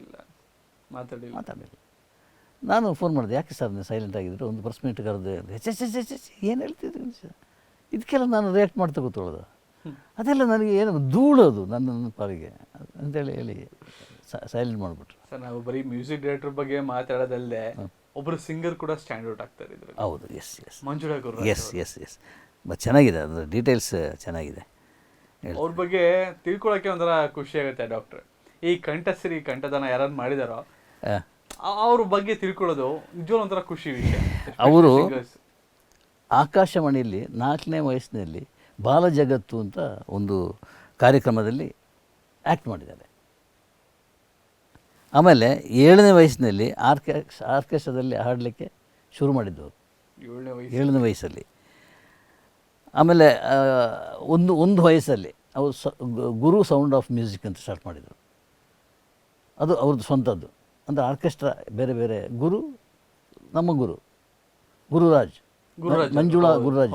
ಇಲ್ಲ ಮಾತಾಡಿ ಮಾತಾಡಿಲ್ಲ. ನಾನು ಫೋನ್ ಮಾಡಿದೆ ಯಾಕೆ ಸರ್ ನೀವು ಸೈಲೆಂಟ್ ಆಗಿದ್ರು ಒಂದು ಪರ್ಸ್ ಮಿನಿಟ್ ಕರೆದು ಎಸ್ ಎಚ್ ಎಸ್ ಏನು ಹೇಳ್ತಿದ್ರು ಸರ್? ಇದಕ್ಕೆಲ್ಲ ನಾನು ರಿಯಾಕ್ಟ್ ಮಾಡ್ತಾ ಕೂತ್ಕೊಳ್ಳೋದು. ಅದೆಲ್ಲ ನನಗೆ ಏನು ಧೂಳೋದು ನನ್ನ ನನ್ನ ಪಾಲಿಗೆ. ಅಂತೇಳಿ ಹೇಳಿ ಸೈಲೆಂಟ್ ಮಾಡಿಬಿಟ್ರು. ಸರ್ ನಾವು ಬರೀ ಮ್ಯೂಸಿಕ್ ಡೈರೆಕ್ಟರ್ ಬಗ್ಗೆ ಮಾತಾಡೋದಲ್ಲದೆ ಒಬ್ರು ಸಿಂಗರ್ ಕೂಡ ಸ್ಟ್ಯಾಂಡ್ ಔಟ್ ಆಗ್ತಾರೆ ಇದರಲ್ಲಿ. ಹೌದು yes yes Manjula Guru yes yes yes but ಚೆನ್ನಾಗಿದೆ ಅದರ ಡೀಟೇಲ್ಸ್ ಚೆನ್ನಾಗಿದೆ. ಅವ್ರ ಬಗ್ಗೆ ತಿಳ್ಕೊಳಕ್ಕೆ ಒಂಥರ ಖುಷಿ ಆಗುತ್ತೆ ಡಾಕ್ಟ್ರ್ ಈ ಕಂಠಸಿರಿ ಕಂಠದಾನ ಯಾರು ಮಾಡಿದಾರೋ ಆ, ಆ- ಅವ್ರ ಬಗ್ಗೆ ತಿಳ್ಕೊಳ್ಳೋದು ನಿಜವಾಗ್ಲೂ ಒಂಥರ ಖುಷಿ ವಿಷಯ. ಅವರು Singers. ಆಕಾಶವಾಣಿಯಲ್ಲಿ ನಾಲ್ಕನೇ ವಯಸ್ಸಿನಲ್ಲಿ ಬಾಲ ಜಗತ್ತು ಅಂತ ಒಂದು ಕಾರ್ಯಕ್ರಮದಲ್ಲಿ ಆ್ಯಕ್ಟ್ ಮಾಡಿದ್ದಾರೆ. ಆಮೇಲೆ ಏಳನೇ ವಯಸ್ಸಿನಲ್ಲಿ ಆರ್ಕೆಸ್ ಆರ್ಕೆಸ್ಟ್ರಾದಲ್ಲಿ ಹಾಡಲಿಕ್ಕೆ ಶುರು ಮಾಡಿದ್ದು ಏಳನೇ ವಯಸ್ಸು ಏಳನೇ ವಯಸ್ಸಲ್ಲಿ. ಆಮೇಲೆ ಒಂದು ಒಂದು ವಯಸ್ಸಲ್ಲಿ ಅವರು ಸ ಗುರು ಸೌಂಡ್ ಆಫ್ ಮ್ಯೂಸಿಕ್ ಅಂತ ಸ್ಟಾರ್ಟ್ ಮಾಡಿದರು. ಅದು ಅವ್ರದ್ದು ಸ್ವಂತದ್ದು. ಅಂದರೆ ಆರ್ಕೆಸ್ಟ್ರಾ ಬೇರೆ ಬೇರೆ ಗುರು ನಮ್ಮ ಗುರು. ಗುರುರಾಜ್. ಗುರುರಾಜ್ ಮಂಜುಳಾ ಗುರುರಾಜ್.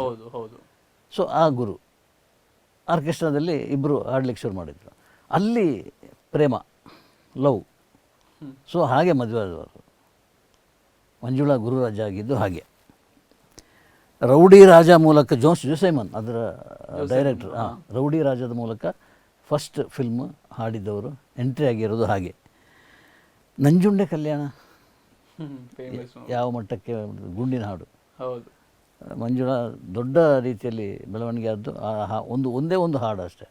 ಸೊ ಆ ಗುರು. ಆರ್ಕೆಸ್ಟ್ರಾದಲ್ಲಿ ಇಬ್ಬರು ಹಾಡ್ಲಿಕ್ಕೆ ಶುರು ಮಾಡಿದರು. ಅಲ್ಲಿ ಪ್ರೇಮ ಲವ್. ಸೊ ಹಾಗೆ ಮದುವೆ ಆದವರು. ಮಂಜುಳಾ ಗುರುರಾಜ ಆಗಿದ್ದು ಹಾಗೆ. ರೌಡಿ ರಾಜ ಮೂಲಕ ಜೋನ್ಸ್ ಜೋಸೈಮನ್ ಅದರ ಡೈರೆಕ್ಟರ್ ಹಾಂ. ರೌಡಿ ರಾಜದ ಮೂಲಕ ಫಸ್ಟ್ ಫಿಲ್ಮ್ ಹಾಡಿದ್ದವರು ಎಂಟ್ರಿ ಆಗಿರೋದು ಹಾಗೆ. ನಂಜುಂಡೆ ಕಲ್ಯಾಣ. ಯಾವ ಮಟ್ಟಕ್ಕೆ ಗುಂಡಿನ ಹಾಡು. ಹೌದು. ಮಂಜುಳಾ ದೊಡ್ಡ ರೀತಿಯಲ್ಲಿ ಬೆಳವಣಿಗೆ ಆದ್ದು ಆ ಹಾ- ಒಂದು ಒಂದೇ ಒಂದು ಹಾಡು ಅಷ್ಟೇ.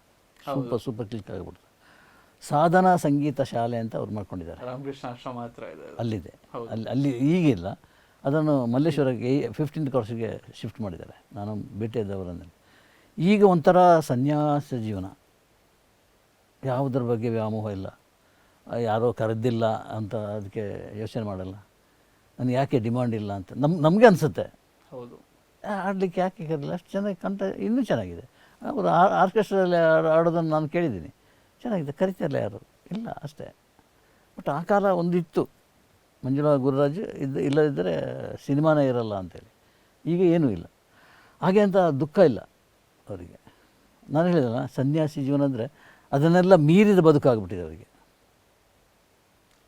ಸೂಪರ್ ಸೂಪರ್ ಕ್ಲಿಕ್ ಆಗಿಬಿಡ್ತು. ಸಾಧನಾ ಸಂಗೀತ ಶಾಲೆ ಅಂತ ಅವ್ರು ಮಾಡ್ಕೊಂಡಿದ್ದಾರೆ. ರಾಮಕೃಷ್ಣ ಆಶ್ರಮ ಹತ್ರ ಇದೆ ಅಲ್ಲಿದೆ. ಅಲ್ಲಿ ಅಲ್ಲಿ ಈಗಿಲ್ಲ. ಅದನ್ನು ಮಲ್ಲೇಶ್ವರಕ್ಕೆ ಫಿಫ್ಟೀನ್ ಕೋರ್ಸ್ಗೆ ಶಿಫ್ಟ್ ಮಾಡಿದ್ದಾರೆ. ನಾನು ಭೇಟಿಯಾದವರನ್ನು ಈಗ ಒಂಥರ ಸನ್ಯಾಸ ಜೀವನ. ಯಾವುದ್ರ ಬಗ್ಗೆ ವ್ಯಾಮೋಹ ಇಲ್ಲ. ಯಾರೋ ಕರೆದಿಲ್ಲ ಅಂತ ಅದಕ್ಕೆ ಯೋಚನೆ ಮಾಡಲ್ಲ. ನನಗೆ ಯಾಕೆ ಡಿಮಾಂಡ್ ಇಲ್ಲ ಅಂತ. ನಮ್ ನಮಗೆ ಅನಿಸುತ್ತೆ. ಹೌದು. ಆಡಲಿಕ್ಕೆ ಯಾಕೆ ಕರೆದಿಲ್ಲ? ಅಷ್ಟು ಚೆನ್ನಾಗಿ ಕಂಠ ಇನ್ನೂ ಚೆನ್ನಾಗಿದೆ. ಅವರು ಆರ್ಕೆಸ್ಟ್ರಲ್ಲಿ ಆಡೋದನ್ನು ನಾನು ಕೇಳಿದ್ದೀನಿ. ಚೆನ್ನಾಗಿದೆ ಕರಿತಾರಲ್ಲ ಯಾರು ಇಲ್ಲ ಅಷ್ಟೇ. ಬಟ್ ಆ ಕಾಲ ಒಂದಿತ್ತು. ಮಂಜುನಾಥ ಗುರುರಾಜ್ ಇದ್ದ ಇಲ್ಲದಿದ್ದರೆ ಸಿನಿಮಾನೇ ಇರಲ್ಲ ಅಂತೇಳಿ. ಈಗ ಏನೂ ಇಲ್ಲ. ಹಾಗೆ ಅಂತ ದುಃಖ ಇಲ್ಲ ಅವರಿಗೆ. ನಾನು ಹೇಳಿದಲ್ಲ ಸನ್ಯಾಸಿ ಜೀವನ ಅಂದರೆ ಅದನ್ನೆಲ್ಲ ಮೀರಿದ ಬದುಕಾಗ್ಬಿಟ್ಟಿದೆ ಅವರಿಗೆ.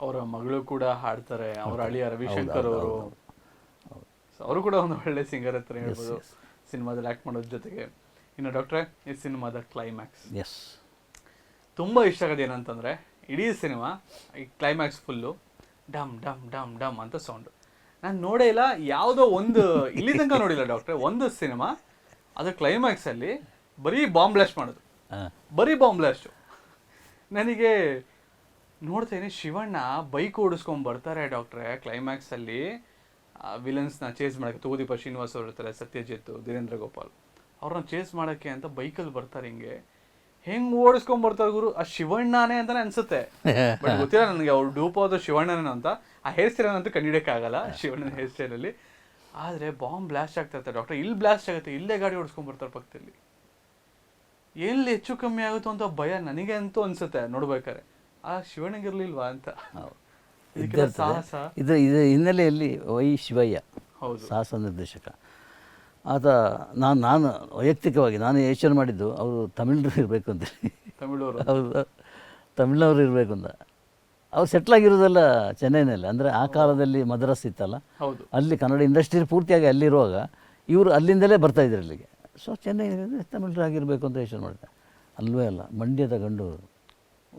ಅವರ ಮಗಳು ಕೂಡ ಹಾಡ್ತಾರೆ. ಅವರ ಅಳಿಯ ರವಿಶಂಕರ್ ಅವರು. ಅವರು ಕೂಡ ಒಂದು ಒಳ್ಳೆ ಸಿಂಗರ್ ಹತ್ರ ಹೇಳ್ಬೋದು ಸಿನಿಮಾದಲ್ಲಿ ಆಕ್ಟ್ ಮಾಡೋದ್ರ ಜೊತೆಗೆ. ಇನ್ನು ಡಾಕ್ಟ್ರೆ ಈ ಸಿನಿಮಾದ ಕ್ಲೈಮ್ಯಾಕ್ಸ್ ಎಸ್ ತುಂಬಾ ಇಷ್ಟ ಆಗೋದು ಏನಂತಂದರೆ ಇಡೀ ಸಿನಿಮಾ ಈ ಕ್ಲೈಮ್ಯಾಕ್ಸ್ ಫುಲ್ಲು ಡಮ್ ಡಮ್ ಡಮ್ ಡಮ್ ಅಂತ ಸೌಂಡ್ ನಾನು ನೋಡೇ ಇಲ್ಲ ಯಾವುದೋ ಒಂದು ಇಲ್ಲಿ ತನಕ ನೋಡಿಲ್ಲ ಡಾಕ್ಟ್ರೆ ಒಂದು ಸಿನಿಮಾ ಅದು ಕ್ಲೈಮ್ಯಾಕ್ಸಲ್ಲಿ ಬರೀ ಬಾಂಬ್ ಬ್ಲಾಸ್ಟ್ ಮಾಡೋದು. ಹಾಂ. ಬರೀ ಬಾಂಬ್ ಬ್ಲಾಸ್ಟು ನನಗೆ ನೋಡ್ತೇನೆ ಶಿವಣ್ಣ ಬೈಕ್ ಓಡಿಸ್ಕೊಂಡು ಬರ್ತಾರೆ ಡಾಕ್ಟ್ರೆ ಕ್ಲೈಮ್ಯಾಕ್ಸಲ್ಲಿ ವಿಲನ್ಸ್ನ ಚೇಸ್ ಮಾಡೋಕ್ಕೆ ತೂಗುದೀಪ ಶ್ರೀನಿವಾಸ್ ಅವರು ಇರ್ತಾರೆ ಸತ್ಯಜಿತ್ ವೀರೇಂದ್ರ ಗೋಪಾಲ್. ಅವ್ರನ್ನ ಚೇಸ್ ಮಾಡೋಕ್ಕೆ ಅಂತ ಬೈಕಲ್ಲಿ ಬರ್ತಾರೆ ಹಿಂಗೆ. ಹೆಂಗ್ ಓಡಿಸ್ಕೊಂಡ್ ಬರ್ತಾರೆ ಗುರು? ಆ ಶಿವಣ್ಣನೇ ಅಂತಾನೆ ಅನ್ಸುತ್ತೆ. ಬಟ್ ಗೊತ್ತಿಲ್ಲ ನನಗೆ ಅವ್ರು ಡೂಪ್ ಆದ ಶಿವಣ್ಣನ ಅಂತ. ಆ ಹೇರ್ ಸ್ಟೈಲ್ ಅಂತೂ ಕಂಡಿಡಕ್ಕೆ ಆಗಲ್ಲ ಶಿವಣ್ಣನ ಹೇರ್ ಸ್ಟೈಲಲ್ಲಿ ಆದ್ರೆ ಬಾಂಬ್ ಬ್ಲಾಸ್ಟ್ ಆಗ್ತಾ ಇರ್ತಾರೆ ಡಾಕ್ಟರ್ ಇಲ್ಲಿ ಬ್ಲಾಸ್ಟ್ ಆಗುತ್ತೆ ಇಲ್ಲೇ ಗಾಡಿ ಓಡಿಸ್ಕೊಂಡ್ ಬರ್ತಾರೆ ಪಕ್ಕದಲ್ಲಿ. ಎಲ್ಲಿ ಹೆಚ್ಚು ಕಮ್ಮಿ ಆಗುತ್ತೋ ಅಂತ ಭಯ ನನಗೆ ಅಂತೂ ಅನ್ಸುತ್ತೆ ನೋಡ್ಬೇಕಾರೆ ಆ ಶಿವಣ್ಣಗಿರ್ಲಿಲ್ವಾ ಅಂತ. ಸಾಹಸ. ಇದು ಇದು ಹಿನ್ನೆಲೆಯಲ್ಲಿ ವೈ ಶಿವಯ್ಯ ಹೌದು. ಸಾಹಸ ನಿರ್ದೇಶಕ. ಆತ ನಾನು ನಾನು ವೈಯಕ್ತಿಕವಾಗಿ ನಾನು ಯೋಚನೆ ಮಾಡಿದ್ದು ಅವರು ತಮಿಳರು ಇರಬೇಕು ಅಂತ. ತಮಿಳವರು. ಹೌದು. ತಮಿಳ್ನವ್ರು ಇರಬೇಕು ಅಂತ. ಅವ್ರು ಸೆಟ್ಲ್ ಆಗಿರೋದೆಲ್ಲ ಚೆನ್ನೈನಲ್ಲಿ ಅಂದರೆ ಆ ಕಾಲದಲ್ಲಿ ಮದ್ರಾಸ್ ಇತ್ತಲ್ಲ ಹೌದು. ಅಲ್ಲಿ ಕನ್ನಡ ಇಂಡಸ್ಟ್ರಿ ಪೂರ್ತಿಯಾಗಿ ಅಲ್ಲಿರುವಾಗ ಇವರು ಅಲ್ಲಿಂದಲೇ ಬರ್ತಾಯಿದ್ರು ಅಲ್ಲಿಗೆ. ಸೊ ಚೆನ್ನೈ ತಮಿಳರಾಗಿರಬೇಕು ಅಂತ ಯೋಚನೆ ಮಾಡಿದೆ. ಅಲ್ವೇ ಅಲ್ಲ ಮಂಡ್ಯದ ಗಂಡು ಅವರು.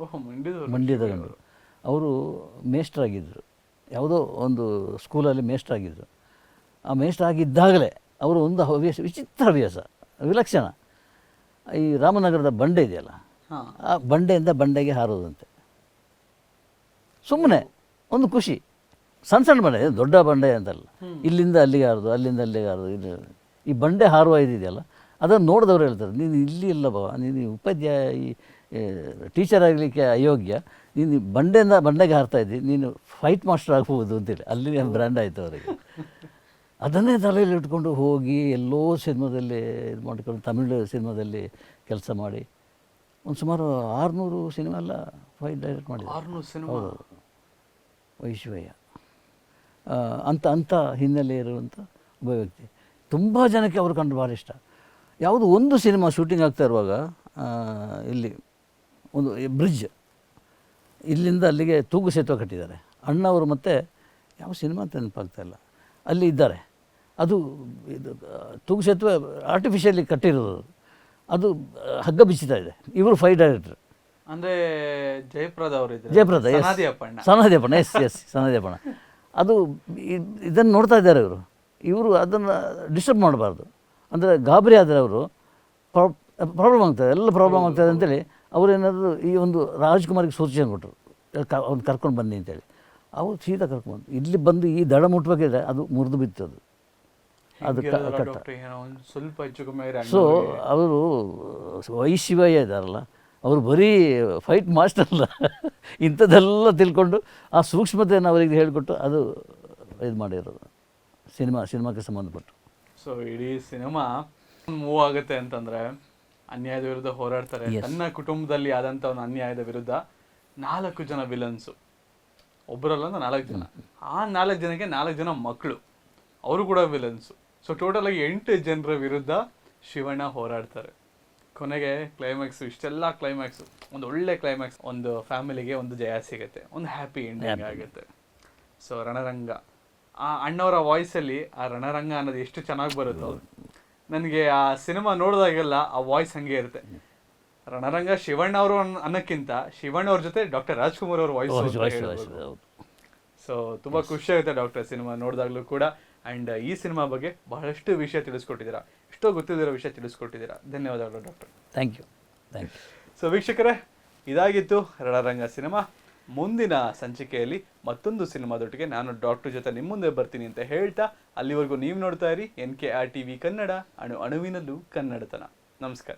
ಓಹ್ ಮಂಡ್ಯದವರು ಮಂಡ್ಯದ ಗಂಡು. ಅವರು ಮೇಷ್ಟ್ರಾಗಿದ್ದರು ಯಾವುದೋ ಒಂದು ಸ್ಕೂಲಲ್ಲಿ ಮೇಷ್ಟ್ರಾಗಿದ್ದರು ಆ ಮೇಷ್ಟ್ರಾಗಿದ್ದಾಗಲೇ ಅವರು ಒಂದು ಹವ್ಯಾಸ ವಿಚಿತ್ರ ಹವ್ಯಾಸ ವಿಲಕ್ಷಣ. ಈ ರಾಮನಗರದ ಬಂಡೆ ಇದೆಯಲ್ಲ ಆ ಬಂಡೆಯಿಂದ ಬಂಡೆಗೆ ಹಾರೋದಂತೆ. ಸುಮ್ಮನೆ ಒಂದು ಖುಷಿ. ಸಣ್ಣ ಸಣ್ಣ ಬಂಡೆ ದೊಡ್ಡ ಬಂಡೆ ಅಂತಲ್ಲ. ಇಲ್ಲಿಂದ ಅಲ್ಲಿಗೆ ಹಾರದು ಅಲ್ಲಿಂದ ಅಲ್ಲಿಗೆ ಹಾರದು ಇಲ್ಲಿ ಈ ಬಂಡೆ ಹಾರುವ ಇದೆಯಲ್ಲ ಅದನ್ನು ನೋಡಿದವರು ಹೇಳ್ತಾರೆ ನೀನು ಇಲ್ಲಿ ಇಲ್ಲ ಬಾ ನೀನು ಉಪಾಧ್ಯಾಯ ಈ ಟೀಚರ್ ಆಗಲಿಕ್ಕೆ ಅಯೋಗ್ಯ ನೀನು ಈ ಬಂಡೆಯಿಂದ ಬಂಡೆಗೆ ಹಾರ್ತಾ ಇದ್ದಿ ನೀನು ಫೈಟ್ ಮಾಸ್ಟರ್ ಆಗ್ಬೋದು ಅಂತೇಳಿ ಅಲ್ಲಿ ಬ್ರ್ಯಾಂಡ್ ಆಯಿತು ಅವರಿಗೆ. ಅದನ್ನೇ ತಲೆಯಲ್ಲಿ ಇಟ್ಕೊಂಡು ಹೋಗಿ ಎಲ್ಲೋ ಸಿನಿಮಾದಲ್ಲಿ ಇದು ಮಾಡ್ಕೊಂಡು ತಮಿಳು ಸಿನಿಮಾದಲ್ಲಿ ಕೆಲಸ ಮಾಡಿ ಒಂದು ಸುಮಾರು ಆರುನೂರು ಸಿನಿಮಾ ಎಲ್ಲ ಫೈಟ್ ಡೈರೆಕ್ಟ್ ಮಾಡಿ ಆರುನೂರು ಸಿನಿಮಾ? ವೈಶ್ವಯ್ಯ. ಅಂತ ಅಂಥ ಹಿನ್ನೆಲೆ ಇರುವಂಥ ಒಬ್ಬ ವ್ಯಕ್ತಿ. ತುಂಬ ಜನಕ್ಕೆ ಅವರು ಕಂಡು ಭಾಳ ಇಷ್ಟ. ಯಾವುದು ಒಂದು ಸಿನಿಮಾ ಶೂಟಿಂಗ್ ಆಗ್ತಾ ಇರುವಾಗ ಇಲ್ಲಿ ಒಂದು ಬ್ರಿಡ್ಜ್ ಇಲ್ಲಿಂದ ಅಲ್ಲಿಗೆ ತೂಗು ಸೇತುವೆ ಕಟ್ಟಿದ್ದಾರೆ. ಅಣ್ಣವರು ಮತ್ತೆ ಯಾವ ಸಿನಿಮಾ ಅಂತ ನೆನಪಾಗ್ತಾ ಇಲ್ಲ. ಅಲ್ಲಿ ಇದ್ದಾರೆ. ಅದು ಇದು ತೂಗು ಸೇತುವೆ ಆರ್ಟಿಫಿಷಿಯಲಿ ಕಟ್ಟಿರೋದು. ಅದು ಹಗ್ಗ ಬಿಚ್ಚುತ್ತಾ ಇದೆ. ಇವರು ಫೈ ಡೈರೆಕ್ಟರ್ ಅಂದರೆ ಜಯಪ್ರದ ಅವರು Jayaprada yes Sanadi Appanna. Sanadi Appanna yes yes Sanadi Appanna ಅದು ಇದನ್ನು ನೋಡ್ತಾ ಇದ್ದಾರೆ ಇವರು. ಇವರು ಅದನ್ನು ಡಿಸ್ಟರ್ಬ್ ಮಾಡಬಾರ್ದು. ಅಂದರೆ ಗಾಬರಿ ಆದರೆ ಅವರು ಪ್ರಾಬ್ಲಮ್ ಆಗ್ತದೆ ಎಲ್ಲ ಪ್ರಾಬ್ಲಮ್ ಆಗ್ತದೆ ಅಂತೇಳಿ ಅವರೇನಾದರೂ ಈ ಒಂದು ರಾಜ್ಕುಮಾರಿಗೆ ಸೂಚನೆ ಕೊಟ್ಟರು ಅವ್ನು ಕರ್ಕೊಂಡು ಬನ್ನಿ ಅಂತೇಳಿ. ಅವರು ಸೀದಾ ಕರ್ಕೊಂಡು ಇಲ್ಲಿ ಬಂದು ಈ ದಡ ಮುಟ್ಬೇಕಿದ್ರೆ ಅದು ಮುರಿದು ಬಿತ್ತದು. ಅದು ಕಟ್ಟ. ಡಾಕ್ಟರ್ ಏನೋ ಒಂದು ಸ್ವಲ್ಪ ಹೆಚ್ಚು ಕಮ್ಮಿ ಸೊ ಅವರು ವೈ ಇದಾರಲ್ಲ ಇದ್ದಾರಲ್ಲ ಅವರು ಬರೀ ಫೈಟ್ ಮಾಸ್ಟರ್ ಅಲ್ಲ. ಇಂಥದ್ದೆಲ್ಲ ತಿಳ್ಕೊಂಡು ಆ ಸೂಕ್ಷ್ಮತೆಯನ್ನು ಅವರಿಗೆ ಹೇಳಿಕೊಟ್ಟು ಅದು ಇದು ಮಾಡಿರೋದು. ಸಿನಿಮಾ ಸಿನಿಮಾಕ್ಕೆ ಸಂಬಂಧಪಟ್ಟು. ಸೊ ಇಡೀ ಸಿನಿಮಾ ಮೂವ್ ಆಗುತ್ತೆ ಅಂತಂದ್ರೆ ಅನ್ಯಾಯದ ವಿರುದ್ಧ ಹೋರಾಡ್ತಾರೆ. ತನ್ನ ಕುಟುಂಬದಲ್ಲಿ ಆದಂಥ ಒಂದು ಅನ್ಯಾಯದ ವಿರುದ್ಧ ನಾಲ್ಕು ಜನ ವಿಲನ್ಸು ಒಬ್ಬರಲ್ಲ ಅಂದ್ರೆ ನಾಲ್ಕು ಜನ. ಆ ನಾಲ್ಕು ಜನಕ್ಕೆ ನಾಲ್ಕು ಜನ ಮಕ್ಕಳು ಅವರು ಕೂಡ ವಿಲನ್ಸು ಸೊ ಟೋಟಲ್ ಆಗಿ ಎಂಟು ಜನರ ವಿರುದ್ಧ ಶಿವಣ್ಣ ಹೋರಾಡ್ತಾರೆ. ಕೊನೆಗೆ ಕ್ಲೈಮ್ಯಾಕ್ಸ್ ಇಷ್ಟೆಲ್ಲ ಕ್ಲೈಮ್ಯಾಕ್ಸ್ ಒಂದು ಒಳ್ಳೆ ಕ್ಲೈಮ್ಯಾಕ್ಸ್ ಒಂದು ಫ್ಯಾಮಿಲಿಗೆ ಒಂದು ಜಯ ಸಿಗುತ್ತೆ. ಒಂದು ಹ್ಯಾಪಿ ಎಂಡಿಂಗ್ ಆಗುತ್ತೆ. ಸೊ ರಣರಂಗ. ಆ ಅಣ್ಣವರ ವಾಯ್ಸಲ್ಲಿ ಆ ರಣರಂಗ ಅನ್ನೋದು ಎಷ್ಟು ಚೆನ್ನಾಗಿ ಬರುತ್ತೋ. ನನಗೆ ಆ ಸಿನಿಮಾ ನೋಡಿದಾಗೆಲ್ಲ ಆ ವಾಯ್ಸ್ ಹಂಗೆ ಇರುತ್ತೆ. ರಣರಂಗ ಶಿವಣ್ಣ ಅವರು ಅನ್ನಕ್ಕಿಂತ ಶಿವಣ್ಣ ಅವ್ರ ಜೊತೆ ಡಾಕ್ಟರ್ ರಾಜ್ಕುಮಾರ್ ಅವ್ರ ವಾಯ್ಸ್ ಸೊ ತುಂಬಾ ಖುಷಿ ಆಗುತ್ತೆ ಡಾಕ್ಟರ್ ಸಿನಿಮಾ ನೋಡಿದಾಗ್ಲೂ ಕೂಡ. ಅಂಡ್ ಈ ಸಿನಿಮಾ ಬಗ್ಗೆ ಬಹಳಷ್ಟು ವಿಷಯ ತಿಳಿಸ್ಕೊಟ್ಟಿದ್ದೀರಾ. ಎಷ್ಟೋ ಗೊತ್ತಿಲ್ಲದಿರೋ ವಿಷಯ ತಿಳಿಸ್ಕೊಟ್ಟಿದ್ದೀರಾ. ಧನ್ಯವಾದಗಳು doctor. Thank you thank you so ವೀಕ್ಷಕರೇ ಇದಾಗಿತ್ತು ರಣರಂಗ ಸಿನಿಮಾ. ಮುಂದಿನ ಸಂಚಿಕೆಯಲ್ಲಿ ಮತ್ತೊಂದು ಸಿನಿಮಾದೊಟ್ಟಿಗೆ ನಾನು ಡಾಕ್ಟರ್ ಜೊತೆ ನಿಮ್ಮ ಮುಂದೆ ಬರ್ತೀನಿ ಅಂತ ಹೇಳ್ತಾ ಅಲ್ಲಿವರೆಗೂ ನೀವು ನೋಡ್ತಾ ಇರಿ N K R T V Kannada ಅಣು ಅಣುವಿನಲ್ಲೂ ಕನ್ನಡತನ. ನಮಸ್ಕಾರ.